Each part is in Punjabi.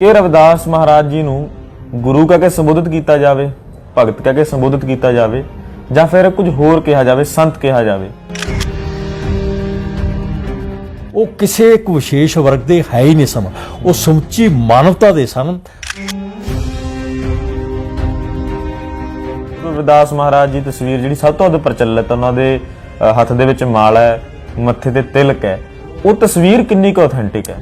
ਕਿ ਰਵਿਦਾਸ ਮਹਾਰਾਜ ਜੀ ਨੂੰ ਗੁਰੂ ਕਹਿ ਕੇ ਸੰਬੋਧਿਤ ਕੀਤਾ ਜਾਵੇ ਭਗਤ ਕਹਿ ਕੇ ਸੰਬੋਧਿਤ ਕੀਤਾ ਜਾਵੇ ਜਾਂ ਫਿਰ ਕੁਝ ਹੋਰ ਕਿਹਾ ਜਾਵੇ ਸੰਤ ਕਿਹਾ ਜਾਵੇ। ਉਹ ਕਿਸੇ ਇੱਕ ਵਿਸ਼ੇਸ਼ ਵਰਗ ਦੇ ਹੈ ਹੀ ਨਹੀਂ ਸਨ ਉਹ ਸਮੁੱਚੀ ਮਾਨਵਤਾ ਦੇ ਸਨ। ਰਵਿਦਾਸ ਮਹਾਰਾਜ ਜੀ ਤਸਵੀਰ ਜਿਹੜੀ ਸਭ ਤੋਂ ਵੱਧ ਪ੍ਰਚਲਿਤ ਉਹਨਾਂ ਦੇ ਅ, ਹੱਥ ਦੇ ਵਿੱਚ ਮਾਲਾ ਹੈ ਮੱਥੇ ਤੇ ਤਿਲਕ ਹੈ ਉਹ ਤਸਵੀਰ ਕਿੰਨੀ ਕੁ ਆਥੈਂਟਿਕ ਹੈ?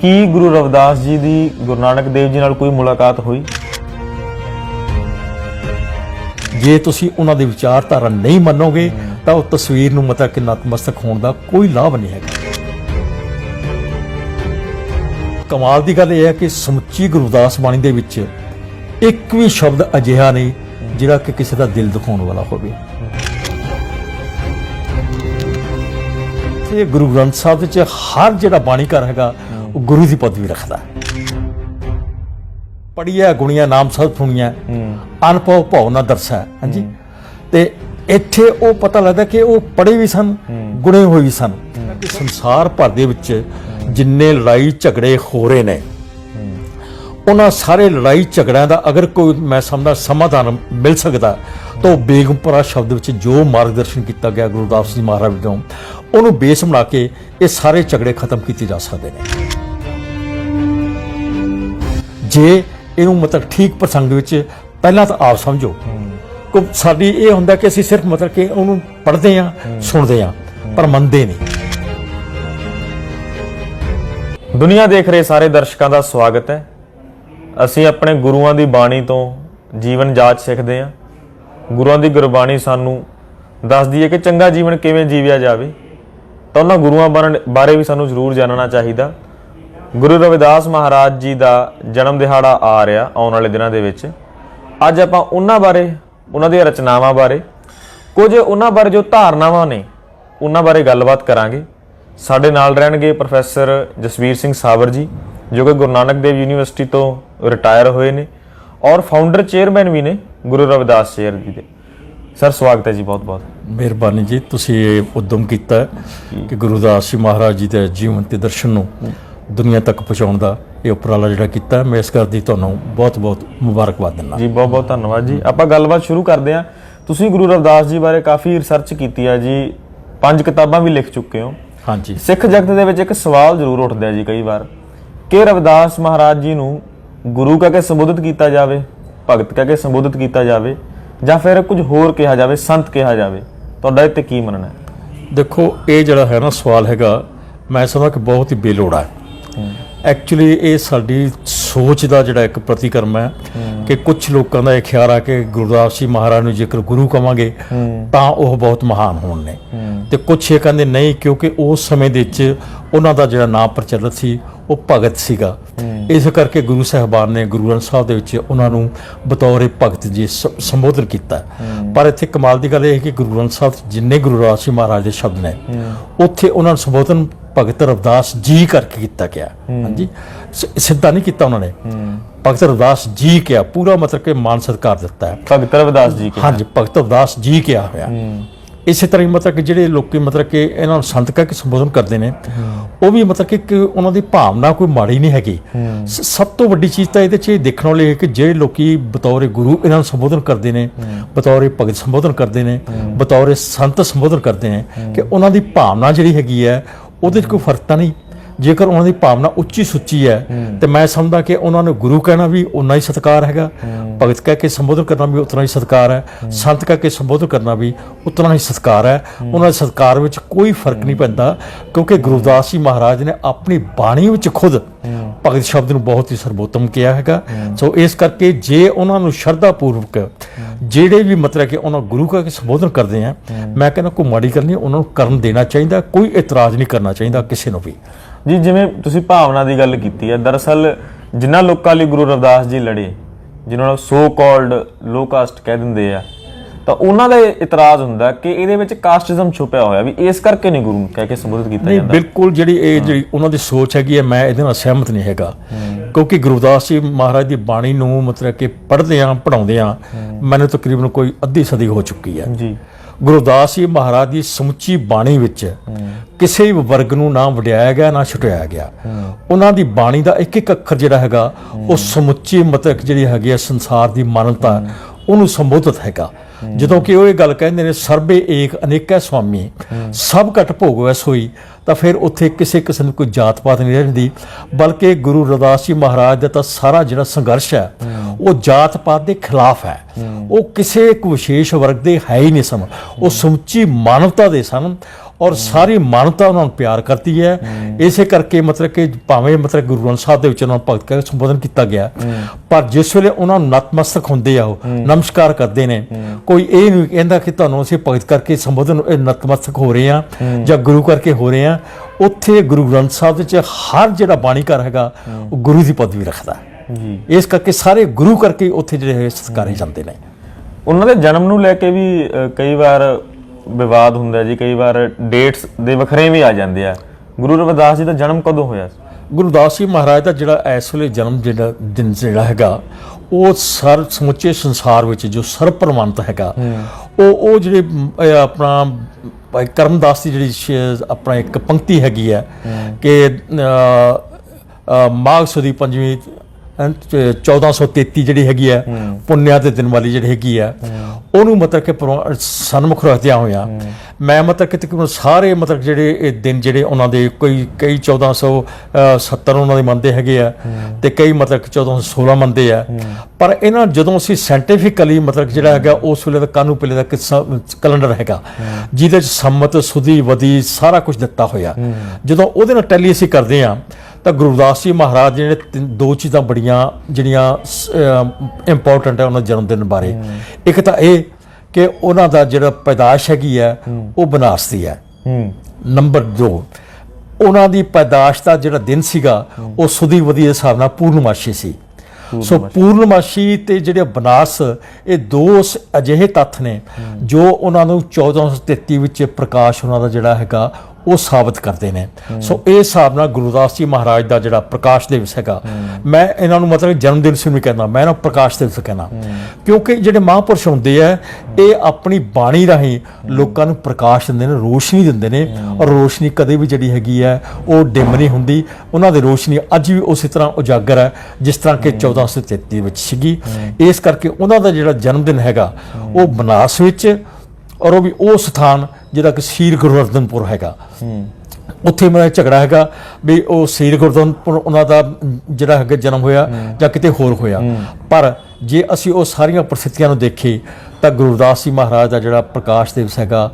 ਕੀ ਗੁਰੂ ਰਵਿਦਾਸ ਜੀ ਦੀ ਗੁਰੂ ਨਾਨਕ ਦੇਵ ਜੀ ਨਾਲ ਕੋਈ ਮੁਲਾਕਾਤ ਹੋਈ? ਜੇ ਤੁਸੀਂ ਉਹਨਾਂ ਦੀ ਵਿਚਾਰਧਾਰਾ ਨਹੀਂ ਮੰਨੋਗੇ, ਤਾਂ ਉਹ ਤਸਵੀਰ ਨੂੰ ਮਤਾ ਕਿ ਨਤਮਸਤਕ ਹੋਣ ਦਾ ਕੋਈ ਲਾਭ ਨਹੀਂ ਹੈਗਾ। ਕਮਾਲ ਦੀ ਗੱਲ ਇਹ ਹੈ ਕਿ ਸਮੁੱਚੀ ਗੁਰਦਾਸ ਬਾਣੀ ਦੇ ਵਿੱਚ ਇੱਕ ਵੀ ਸ਼ਬਦ ਅਜਿਹਾ ਨਹੀਂ ਜਿਹੜਾ ਕਿ ਕਿਸੇ ਦਾ ਦਿਲ ਦਿਖਾਉਣ ਵਾਲਾ ਹੋਵੇ। ਇਹ ਗੁਰੂ ਗ੍ਰੰਥ ਸਾਹਿਬ ਵਿੱਚ ਹਰ ਜਿਹੜਾ ਬਾਣੀਕਾਰ ਹੈਗਾ ਉਹ ਗੁਰੂ ਦੀ ਪਦਵੀ ਰੱਖਦਾ। ਪੜੀਆ ਗੁਣੀਆਂ ਨਾਮ ਸਭ ਸੁਣੀਆਂ ਅਨਪਉ ਭਉ ਨਾ ਦਰਸੈ ਹਾਂਜੀ? ਤੇ ਇੱਥੇ ਉਹ ਪਤਾ ਲੱਗਦਾ ਕਿ ਉਹ ਪੜੇ ਵੀ ਸਨ ਗੁਣੇ ਹੋਏ ਵੀ ਸਨ। ਸੰਸਾਰ ਭਰ ਦੇ ਵਿੱਚ ਜਿੰਨੇ ਲੜਾਈ ਝਗੜੇ ਹੋ ਰਹੇ ਨੇ ਉਹਨਾਂ ਸਾਰੇ ਲੜਾਈ ਝਗੜਿਆਂ ਦਾ ਅਗਰ ਕੋਈ ਮੈਂ ਸਮਝਦਾ ਸਮਾਧਾਨ ਮਿਲ ਸਕਦਾ ਤਾਂ ਉਹ ਬੇਗਮਪੁਰਾ ਸ਼ਬਦ ਵਿੱਚ ਜੋ ਮਾਰਗਦਰਸ਼ਨ ਕੀਤਾ ਗਿਆ ਗੁਰਦਾਸ ਜੀ ਮਹਾਰਾਜ ਵੱਲੋਂ ਉਹਨੂੰ ਬੇਸ ਬਣਾ ਕੇ ਇਹ ਸਾਰੇ ਝਗੜੇ ਖਤਮ ਕੀਤੇ ਜਾ ਸਕਦੇ ਨੇ। ਜੇ ਇਹਨੂੰ ਮਤਲਬ ਠੀਕ ਪ੍ਰਸੰਗ ਵਿੱਚ ਪਹਿਲਾਂ ਤਾਂ ਆਪ ਸਮਝੋ। ਕੋ ਸਾਡੀ ਇਹ ਹੁੰਦਾ ਕਿ ਅਸੀਂ ਸਿਰਫ ਮਤਲਬ ਕਿ ਉਹਨੂੰ ਪੜ੍ਹਦੇ ਆ ਸੁਣਦੇ ਆ ਪਰ ਮੰਨਦੇ ਨਹੀਂ। ਦੁਨੀਆ ਦੇਖ ਰਹੇ ਸਾਰੇ ਦਰਸ਼ਕਾਂ ਦਾ ਸਵਾਗਤ ਹੈ। ਅਸੀਂ ਆਪਣੇ ਗੁਰੂਆਂ ਦੀ ਬਾਣੀ ਤੋਂ ਜੀਵਨ ਜਾਚ ਸਿੱਖਦੇ ਹਾਂ। ਗੁਰੂਆਂ ਦੀ ਗੁਰਬਾਣੀ ਸਾਨੂੰ ਦੱਸਦੀ ਹੈ ਕਿ ਚੰਗਾ ਜੀਵਨ ਕਿਵੇਂ ਜੀਵਿਆ ਜਾਵੇ। ਤਾਂ ਉਹਨਾਂ ਗੁਰੂਆਂ ਬਾਰੇ ਵੀ ਸਾਨੂੰ ਜ਼ਰੂਰ ਜਾਣਨਾ ਚਾਹੀਦਾ। ਗੁਰੂ ਰਵਿਦਾਸ ਮਹਾਰਾਜ ਜੀ ਦਾ ਜਨਮ ਦਿਹਾੜਾ ਆ ਰਿਹਾ ਆਉਣ ਵਾਲੇ ਦਿਨਾਂ ਦੇ ਵਿੱਚ। ਅੱਜ ਆਪਾਂ ਉਹਨਾਂ ਬਾਰੇ ਉਹਨਾਂ ਦੀਆਂ ਰਚਨਾਵਾਂ ਬਾਰੇ ਕੁਝ ਉਹਨਾਂ ਬਾਰੇ ਜੋ ਧਾਰਨਾਵਾਂ ਨੇ ਉਹਨਾਂ ਬਾਰੇ ਗੱਲਬਾਤ ਕਰਾਂਗੇ। ਸਾਡੇ ਨਾਲ ਰਹਿਣਗੇ ਪ੍ਰੋਫੈਸਰ ਜਸਵੀਰ ਸਿੰਘ ਸਾਵਰ ਜੀ ਜੋ ਕਿ ਗੁਰੂ ਨਾਨਕ ਦੇਵ ਯੂਨੀਵਰਸਿਟੀ ਤੋਂ ਰਿਟਾਇਰ ਹੋਏ ਨੇ ਔਰ ਫਾਊਂਡਰ ਚੇਅਰਮੈਨ ਵੀ ਨੇ ਗੁਰੂ ਰਵਿਦਾਸ ਚੇਅਰ ਜੀ ਦੇ। ਸਰ ਸਵਾਗਤ ਹੈ ਜੀ ਬਹੁਤ ਬਹੁਤ ਮਿਹਰਬਾਨੀ ਜੀ ਤੁਸੀਂ ਇਹ ਉਦਮ ਕੀਤਾ ਕਿ ਗੁਰਦਾਸ ਜੀ ਮਹਾਰਾਜ ਜੀ ਦੇ ਜੀਵਨ ਤੇ ਦਰਸ਼ਨ ਨੂੰ ਦੁਨੀਆ ਤੱਕ ਪਹੁੰਚਾਉਣ ਦਾ ਇਹ ਉਪਰਾਲਾ ਜਿਹੜਾ ਕੀਤਾ ਮੈਂ ਇਸ ਕਰਦੀ ਤੁਹਾਨੂੰ ਬਹੁਤ-ਬਹੁਤ ਮੁਬਾਰਕਬਾਦ ਦਿੰਦਾ। ਜੀ ਬਹੁਤ ਬਹੁਤ ਧੰਨਵਾਦ ਜੀ। ਆਪਾਂ ਗੱਲਬਾਤ ਸ਼ੁਰੂ ਕਰਦੇ ਹਾਂ। ਤੁਸੀਂ ਗੁਰੂ ਰਵਿਦਾਸ ਜੀ ਬਾਰੇ ਕਾਫੀ ਰਿਸਰਚ ਕੀਤੀ ਹੈ ਜੀ। ਪੰਜ ਕਿਤਾਬਾਂ ਵੀ ਲਿਖ ਚੁੱਕੇ ਹੋ। ਹਾਂਜੀ। ਸਿੱਖ ਜਗਤ ਦੇ ਵਿੱਚ ਇੱਕ ਸਵਾਲ ਜ਼ਰੂਰ ਉੱਠਦਾ ਹੈ ਜੀ ਕਈ ਵਾਰ। ਕਿ ਰਵਿਦਾਸ ਮਹਾਰਾਜ ਜੀ ਨੂੰ ਗੁਰੂ ਕਹਿ ਕੇ ਸੰਬੋਧਿਤ ਕੀਤਾ ਜਾਵੇ ਭਗਤ ਕਹਿ ਕੇ ਸੰਬੋਧਿਤ ਕੀਤਾ ਜਾਵੇ ਜਾਂ ਫਿਰ ਕੁਝ ਹੋਰ ਕਿਹਾ ਜਾਵੇ ਸੰਤ ਕਿਹਾ ਜਾਵੇ ਤੁਹਾਡਾ ਇਹ ਤੇ ਕੀ ਮੰਨਣਾ ਹੈ? ਦੇਖੋ ਇਹ ਜਿਹੜਾ ਹੈ ਨਾ ਸਵਾਲ ਹੈਗਾ ਮੈਂ ਸਮਝਦਾ ਕਿ ਬਹੁਤ ਹੀ ਬੇਲੋੜਾ ਹੈ। ਐਕਚੁਅਲੀ ਇਹ ਸਾਡੀ ਸੋਚ ਦਾ ਜਿਹੜਾ ਇੱਕ ਪ੍ਰਤੀਕਰਮ ਹੈ ਕਿ ਕੁਝ ਲੋਕਾਂ ਦਾ ਇਹ ਖਿਆਲ ਆ ਕਿ ਗੁਰਦਾਸ ਜੀ ਮਹਾਰਾਜ ਨੂੰ ਜੇਕਰ ਗੁਰੂ ਕਵਾਂਗੇ, ਤਾਂ ਉਹ ਬਹੁਤ ਮਹਾਨ ਹੋਣ ਨੇ। ਤੇ ਕੁਝ ਇਹ ਕਹਿੰਦੇ ਨਹੀਂ, ਕਿਉਂਕਿ ਉਸ ਸਮੇਂ ਦੇ ਵਿੱਚ ਉਹਨਾਂ ਦਾ ਜਿਹੜਾ ਨਾਮ ਪ੍ਰਚਲਿਤ ਸੀ, ਉਹ ਭਗਤ ਸੀਗਾ। ਇਸ ਕਰਕੇ ਗੁਰੂ ਸਾਹਿਬਾਨ ਨੇ ਗੁਰੂ ਗ੍ਰੰਥ ਸਾਹਿਬ ਦੇ ਵਿੱਚ ਉਹਨਾਂ ਨੂੰ ਬਤੌਰ ਭਗਤ ਜੀ ਸੰਬੋਧਨ ਕੀਤਾ। ਪਰ ਇੱਥੇ ਕਮਾਲ ਦੀ ਗੱਲ ਇਹ ਹੈ ਕਿ ਗੁਰੂ ਗ੍ਰੰਥ ਸਾਹਿਬ ਜਿੰਨੇ ਗੁਰੂ ਰਾਜ ਜੀ ਮਹਾਰਾਜ ਦੇ ਸ਼ਬਦ ਨੇ, ਉੱਥੇ ਉਹਨਾਂ ਨੂੰ ਸੰਬੋਧਨ ਭਗਤ ਰਵਿਦਾਸ ਜੀ ਕਰਕੇ ਕੀਤਾ ਗਿਆ। ਹਾਂਜੀ? ਸਿੱਧਾ ਨਹੀਂ ਕੀਤਾ ਉਹਨਾਂ ਨੇ। ਭਗਤ ਰਵਿਦਾਸ ਜੀ ਕਿਹਾ ਪੂਰਾ ਮਤਲਬ ਕਿ ਮਾਨ ਸਤਿਕਾਰ ਦਿੱਤਾ ਹੈ। ਭਗਤ ਰਵਿਦਾਸ ਜੀ ਕਿਹਾ। ਹਾਂਜੀ ਭਗਤ ਰਵਿਦਾਸ ਜੀ ਕਿਹਾ ਹੋਇਆ। ਇਸੇ ਤਰ੍ਹਾਂ ਹੀ ਮਤਲਬ ਕਿ ਜਿਹੜੇ ਲੋਕੀ ਮਤਲਬ ਕਿ ਇਹਨਾਂ ਨੂੰ ਸੰਤ ਕਹਿ ਕੇ ਸੰਬੋਧਨ ਕਰਦੇ ਨੇ ਉਹ ਵੀ ਮਤਲਬ ਕਿ ਉਹਨਾਂ ਦੀ ਭਾਵਨਾ ਕੋਈ ਮਾੜੀ ਨਹੀਂ ਹੈਗੀ। ਸਭ ਤੋਂ ਵੱਡੀ ਚੀਜ਼ ਤਾਂ ਇਹਦੇ 'ਚ ਇਹ ਦੇਖਣ ਵਾਲੀ ਹੈ ਕਿ ਜਿਹੜੇ ਲੋਕੀ ਬਤੌਰ ਗੁਰੂ ਇਹਨਾਂ ਨੂੰ ਸੰਬੋਧਨ ਕਰਦੇ ਨੇ ਬਤੌਰ ਭਗਤ ਸੰਬੋਧਨ ਕਰਦੇ ਨੇ ਬਤੌਰ ਸੰਤ ਸੰਬੋਧਨ ਕਰਦੇ ਨੇ ਕਿ ਉਹਨਾਂ ਦੀ ਭਾਵਨਾ ਜਿਹੜੀ ਹੈਗੀ ਹੈ ਉਹਦੇ 'ਚ ਕੋਈ ਫ਼ਰਕ ਤਾਂ ਨਹੀਂ। ਜੇਕਰ ਉਹਨਾਂ ਦੀ ਭਾਵਨਾ ਉੱਚੀ ਸੁੱਚੀ ਹੈ ਤੇ ਮੈਂ ਸਮਝਦਾ ਕਿ ਉਹਨਾਂ ਨੂੰ ਗੁਰੂ ਕਹਿਣਾ ਵੀ ਉਨਾ ਹੀ ਸਤਿਕਾਰ ਹੈਗਾ। ਭਗਤ ਕਹਿ ਕੇ ਸੰਬੋਧਨ ਕਰਨਾ ਵੀ ਉਤਨਾ ਹੀ ਸਤਿਕਾਰ ਹੈ। ਸੰਤ ਕਹਿ ਕੇ ਸੰਬੋਧਨ ਕਰਨਾ ਵੀ ਉਤਨਾ ਹੀ ਸਤਿਕਾਰ ਹੈ। ਉਹਨਾਂ ਦੇ ਸਤਿਕਾਰ ਵਿੱਚ ਕੋਈ ਫ਼ਰਕ ਨਹੀਂ ਪੈਂਦਾ ਕਿਉਂਕਿ ਗੁਰਦਾਸ ਜੀ ਮਹਾਰਾਜ ਨੇ ਆਪਣੀ ਬਾਣੀ ਵਿੱਚ ਖੁਦ ਭਗਤ ਸ਼ਬਦ ਨੂੰ ਬਹੁਤ ਹੀ ਸਰਬੋਤਮ ਕਿਹਾ ਹੈਗਾ। ਸੋ ਇਸ ਕਰਕੇ ਜੇ ਉਹਨਾਂ ਨੂੰ ਸ਼ਰਧਾ ਪੂਰਵਕ ਜਿਹੜੇ ਵੀ ਮਤਲਬ ਕਿ ਉਹਨਾਂ ਗੁਰੂ ਕਹਿ ਕੇ ਸੰਬੋਧਨ ਕਰਦੇ ਆ ਮੈਂ ਕਹਿੰਦਾ ਕੋਈ ਮਾੜੀ ਨਹੀਂ ਉਹਨਾਂ ਨੂੰ ਕਰਨ ਦੇਣਾ ਚਾਹੀਦਾ ਕੋਈ ਇਤਰਾਜ਼ ਨਹੀਂ ਕਰਨਾ ਚਾਹੀਦਾ ਕਿਸੇ ਨੂੰ ਵੀ। ਜੀ ਜਿਵੇਂ ਤੁਸੀਂ ਭਾਵਨਾ ਦੀ ਗੱਲ ਕੀਤੀ ਹੈ ਦਰਅਸਲ ਜਿਨ੍ਹਾਂ ਲੋਕਾਂ ਲਈ ਗੁਰੂ ਰਵਿਦਾਸ ਜੀ ਲੜੇ ਜਿਨ੍ਹਾਂ ਨੂੰ ਸੋ ਕਾਲਡ ਲੋ ਕਾਸਟ ਕਹਿ ਦਿੰਦੇ ਆ ਤਾਂ ਉਹਨਾਂ ਦਾ ਇਤਰਾਜ਼ ਹੁੰਦਾ ਕਿ ਇਹਦੇ ਵਿੱਚ ਕਾਸਟਿਜ਼ਮ ਛੁਪਿਆ ਹੋਇਆ ਵੀ ਇਸ ਕਰਕੇ ਨਹੀਂ ਗੁਰੂ ਨੂੰ ਕਹਿ ਕੇ ਸੰਬੋਧਿਤ ਕੀਤਾ ਨਹੀਂ ਜਾਂਦਾ। ਬਿਲਕੁਲ ਜਿਹੜੀ ਇਹ ਜਿਹੜੀ ਉਹਨਾਂ ਦੀ ਸੋਚ ਹੈਗੀ ਹੈ ਮੈਂ ਇਹਦੇ ਨਾਲ ਸਹਿਮਤ ਨਹੀਂ ਹੈਗਾ। ਕਿਉਂਕਿ ਗੁਰਦਾਸ ਜੀ ਮਹਾਰਾਜ ਦੀ ਬਾਣੀ ਨੂੰ ਮਤਲਬ ਕਿ ਪੜ੍ਹਦੇ ਆਂ ਪੜਾਉਂਦੇ ਆਂ ਮੈਨੂੰ ਤਕਰੀਬਨ ਕੋਈ ਅੱਧੀ ਸਦੀ ਹੋ ਚੁੱਕੀ ਹੈ। ਜੀ। ਗੁਰਦਾਸ ਜੀ ਮਹਾਰਾਜ ਦੀ ਸਮੁੱਚੀ ਬਾਣੀ ਵਿੱਚ ਕਿਸੇ ਵੀ ਵਰਗ ਨੂੰ ਨਾ ਵਡਿਆਇਆ ਗਿਆ ਨਾ ਛੁਟਾਇਆ ਗਿਆ। ਉਹਨਾਂ ਦੀ ਬਾਣੀ ਦਾ ਇੱਕ ਇੱਕ ਅੱਖਰ ਜਿਹੜਾ ਹੈਗਾ ਉਹ ਸਮੁੱਚੀ ਮਤਲਬ ਜਿਹੜੀ ਹੈਗੀ ਹੈ ਸੰਸਾਰ ਦੀ ਮਾਨਵਤਾ ਉਹਨੂੰ ਸੰਬੋਧਿਤ ਹੈਗਾ। ਜਦੋਂ ਕਿ ਉਹ ਇਹ ਗੱਲ ਕਹਿੰਦੇ ਨੇ, ਸਰਬੇ ਏਕ ਅਨੇਕਾ ਸੁਆਮੀ। ਸਭ ਘਟ ਭੋਗਵੈ ਸੋਈ ਤਾਂ ਫਿਰ ਉੱਥੇ ਕਿਸੇ ਕਿਸੇ ਦੀ ਕੋਈ ਜਾਤ ਪਾਤ ਨਹੀਂ ਰਹਿੰਦੀ ਬਲਕਿ ਗੁਰੂ ਰਵਿਦਾਸ ਜੀ ਮਹਾਰਾਜ ਦਾ ਤਾਂ ਸਾਰਾ ਜਿਹੜਾ ਸੰਘਰਸ਼ ਹੈ, ਉਹ ਜਾਤ ਪਾਤ ਦੇ ਖਿਲਾਫ ਹੈ। ਉਹ ਕਿਸੇ ਇੱਕ ਵਿਸ਼ੇਸ਼ ਵਰਗ ਦੇ ਹੈ ਹੀ ਨਹੀਂ ਸਨ। ਉਹ ਸਮੁੱਚੀ ਮਾਨਵਤਾ ਦੇ ਸਨ। ਔਰ ਸਾਰੀ ਮਾਨਵਤਾ ਉਹਨਾਂ ਨੂੰ ਪਿਆਰ ਕਰਦੀ ਹੈ। ਇਸੇ ਕਰਕੇ ਮਤਲਬ ਕਿ ਭਾਵੇਂ ਮਤਲਬ ਗੁਰੂ ਗ੍ਰੰਥ ਸਾਹਿਬ ਦੇ ਵਿੱਚ ਉਹਨਾਂ ਨੂੰ ਭਗਤ ਕਰਕੇ ਸੰਬੋਧਨ ਕੀਤਾ ਗਿਆ ਪਰ ਜਿਸ ਵੇਲੇ ਉਹਨਾਂ ਨੂੰ ਨਤਮਸਤਕ ਹੁੰਦੇ ਆ ਉਹ ਨਮਸਕਾਰ ਕਰਦੇ ਨੇ। ਕੋਈ ਇਹ ਨਹੀਂ ਕਹਿੰਦਾ ਕਿ ਤੁਹਾਨੂੰ ਅਸੀਂ ਭਗਤ ਕਰਕੇ ਸੰਬੋਧਨ ਇਹ ਨਤਮਸਤਕ ਹੋ ਰਹੇ ਆ ਜਾਂ ਗੁਰੂ ਕਰਕੇ ਹੋ ਰਹੇ ਆ। ਉੱਥੇ ਗੁਰੂ ਗ੍ਰੰਥ ਸਾਹਿਬ ਵਿੱਚ ਹਰ ਜਿਹੜਾ ਬਾਣੀਕਾਰ ਹੈਗਾ ਉਹ ਗੁਰੂ ਦੀ ਪਦਵੀ ਰੱਖਦਾ ਜੀ। ਇਸ ਕਰਕੇ ਸਾਰੇ ਗੁਰੂ ਕਰਕੇ ਉੱਥੇ ਜਿਹੜੇ ਸਤਿਕਾਰੇ ਜਾਂਦੇ ਨੇ। ਉਹਨਾਂ ਦੇ ਜਨਮ ਨੂੰ ਲੈ ਕੇ ਵੀ ਕਈ ਵਾਰ ਵਿਵਾਦ ਹੁੰਦਾ ਜੀ ਕਈ ਵਾਰ ਡੇਟਸ ਦੇ ਵੱਖਰੇ ਵੀ ਆ ਜਾਂਦੇ ਆ। ਗੁਰੂ ਰਵਿਦਾਸ ਜੀ ਦਾ ਜਨਮ ਕਦੋਂ ਹੋਇਆ ਸੀ? ਗੁਰਦਾਸ ਜੀ ਮਹਾਰਾਜ ਦਾ ਜਿਹੜਾ ਇਸ ਵੇਲੇ ਜਨਮ ਜਿਹੜਾ ਦਿਨ ਜਿਹੜਾ ਹੈਗਾ ਉਹ ਸਰ ਸਮੁੱਚੇ ਸੰਸਾਰ ਵਿੱਚ ਜੋ ਸਰਪ੍ਰਮਾਨਤ ਹੈਗਾ ਉਹ ਉਹ ਜਿਹੜੇ ਆਪਣਾ ਭਾਈ ਕਰਮਦਾਸ ਦੀ ਜਿਹੜੀ ਆਪਣਾ ਇੱਕ ਪੰਕਤੀ ਹੈਗੀ ਹੈ ਕਿ ਮਾਘ ਸੁਦੀ ਪੰਜਵੀਂ 1433 ਜਿਹੜੀ ਹੈਗੀ ਹੈ। ਪੁੰਨਿਆ ਦੇ ਦਿਨ ਵਾਲੀ ਜਿਹੜੀ ਹੈਗੀ ਹੈ। ਉਹਨੂੰ ਮਤਲਬ ਕਿ ਸਨਮੁਖ ਰੱਖਦਿਆਂ ਹੋਇਆ ਮੈਂ ਮਤਲਬ ਕਿ ਤਕਰੀਬਨ ਸਾਰੇ ਮਤਲਬ ਜਿਹੜੇ ਇਹ ਦਿਨ ਜਿਹੜੇ ਉਹਨਾਂ ਦੇ ਕੋਈ ਕਈ 1470 ਉਹਨਾਂ ਦੇ ਮੰਨਦੇ ਹੈਗੇ ਆ ਤੇ ਕਈ ਮਤਲਬ ਕਿ 1416 ਮੰਨਦੇ ਆ। ਪਰ ਇਹਨਾਂ ਜਦੋਂ ਅਸੀਂ ਸਾਇੰਟੀਫਿਕਲੀ ਮਤਲਬ ਜਿਹੜਾ ਹੈਗਾ ਉਸ ਵੇਲੇ ਦਾ ਕਾਨੂੰ ਪਹਿਲੇ ਦਾ ਕਿੱਸਾ ਕੈਲੰਡਰ ਹੈਗਾ ਜਿਹਦੇ ਚ ਸੰਮਤ ਸੁਦੀ ਵਦੀ ਸਾਰਾ ਕੁਝ ਦਿੱਤਾ ਹੋਇਆ। ਜਦੋਂ ਉਹਦੇ ਨਾਲ ਟੈਲੀ ਅਸੀਂ ਕਰਦੇ ਆ ਤਾਂ ਗੁਰਦਾਸ ਜੀ ਮਹਾਰਾਜ ਜਿਹੜੇ ਤਿੰਨ- ਦੋ ਚੀਜ਼ਾਂ ਬੜੀਆਂ ਜਿਹੜੀਆਂ ਇੰਪੋਰਟੈਂਟ ਹੈ ਉਹਨਾਂ ਜਨਮ ਦਿਨ ਬਾਰੇ। ਇੱਕ ਤਾਂ ਇਹ ਕਿ ਉਹਨਾਂ ਦਾ ਜਿਹੜਾ ਪੈਦਾਸ਼ ਹੈਗੀ ਹੈ ਉਹ ਬਨਾਰਸ ਦੀ ਹੈ। ਨੰਬਰ 2 ਉਹਨਾਂ ਦੀ ਪੈਦਾਸ਼ ਦਾ ਜਿਹੜਾ ਦਿਨ ਸੀਗਾ ਉਹ ਸੁਦੀ ਵਧੀ ਦੇ ਹਿਸਾਬ ਨਾਲ ਪੂਰਨਮਾਸ਼ੀ ਸੀ। ਸੋ ਪੂਰਨਮਾਸ਼ੀ ਤੇ ਜਿਹੜੇ ਬਨਾਰਸ ਇਹ ਦੋ ਅਜਿਹੇ ਤੱਥ ਨੇ ਜੋ ਉਹਨਾਂ ਨੂੰ 1433 ਵਿੱਚ ਪ੍ਰਕਾਸ਼ ਉਹਨਾਂ ਦਾ ਜਿਹੜਾ ਹੈਗਾ ਉਹ ਸਾਬਤ ਕਰਦੇ ਨੇ। ਸੋ ਇਹ ਹਿਸਾਬ ਨਾਲ ਗੁਰਦਾਸ ਜੀ ਮਹਾਰਾਜ ਦਾ ਜਿਹੜਾ ਪ੍ਰਕਾਸ਼ ਦਿਵਸ ਹੈਗਾ, ਮੈਂ ਇਹਨਾਂ ਨੂੰ ਮਤਲਬ ਜਨਮ ਦਿਵਸ ਨਹੀਂ ਕਹਿੰਦਾ, ਮੈਂ ਇਹਨਾਂ ਪ੍ਰਕਾਸ਼ ਦਿਵਸ ਕਹਿੰਦਾ। ਕਿਉਂਕਿ ਜਿਹੜੇ ਮਹਾਂਪੁਰਸ਼ ਹੁੰਦੇ ਆ, ਇਹ ਆਪਣੀ ਬਾਣੀ ਰਾਹੀਂ ਲੋਕਾਂ ਨੂੰ ਪ੍ਰਕਾਸ਼ ਦਿੰਦੇ ਨੇ, ਰੋਸ਼ਨੀ ਦਿੰਦੇ ਨੇ ਔਰ ਰੋਸ਼ਨੀ ਕਦੇ ਵੀ ਜਿਹੜੀ ਹੈਗੀ ਹੈ ਉਹ ਡਿਮ ਨਹੀਂ ਹੁੰਦੀ। ਉਹਨਾਂ ਦੀ ਰੋਸ਼ਨੀ ਅੱਜ ਵੀ ਉਸੇ ਤਰ੍ਹਾਂ ਉਜਾਗਰ ਹੈ, ਜਿਸ ਤਰ੍ਹਾਂ ਕਿ 1433 ਵਿੱਚ ਸੀਗੀ। ਇਸ ਕਰਕੇ ਉਹਨਾਂ ਦਾ ਜਿਹੜਾ ਜਨਮ ਦਿਨ ਹੈਗਾ, ਉਹ ਬਨਾਸ ਵਿੱਚ ਔਰ ਉਹ ਵੀ ਉਹ ਸਥਾਨ ਜਿਹੜਾ ਕਿ ਸ਼ੀਰ ਗੁਰਵਰਧਨਪੁਰ ਹੈਗਾ। ਉੱਥੇ ਮੇਰਾ ਝਗੜਾ ਹੈਗਾ ਵੀ ਉਹ ਸ਼ੀਰ ਗੁਰਵਰਧਨਪੁਰ ਉਹਨਾਂ ਦਾ ਜਿਹੜਾ ਹੈਗਾ ਜਨਮ ਹੋਇਆ ਜਾਂ ਕਿਤੇ ਹੋਰ ਹੋਇਆ। ਪਰ ਜੇ ਅਸੀਂ ਉਹ ਸਾਰੀਆਂ ਪ੍ਰਸਿੱਧੀਆਂ ਨੂੰ ਦੇਖੇ ਤਾਂ ਗੁਰਦਾਸ ਜੀ ਮਹਾਰਾਜ ਦਾ ਜਿਹੜਾ ਪ੍ਰਕਾਸ਼ ਦਿਵਸ ਹੈਗਾ,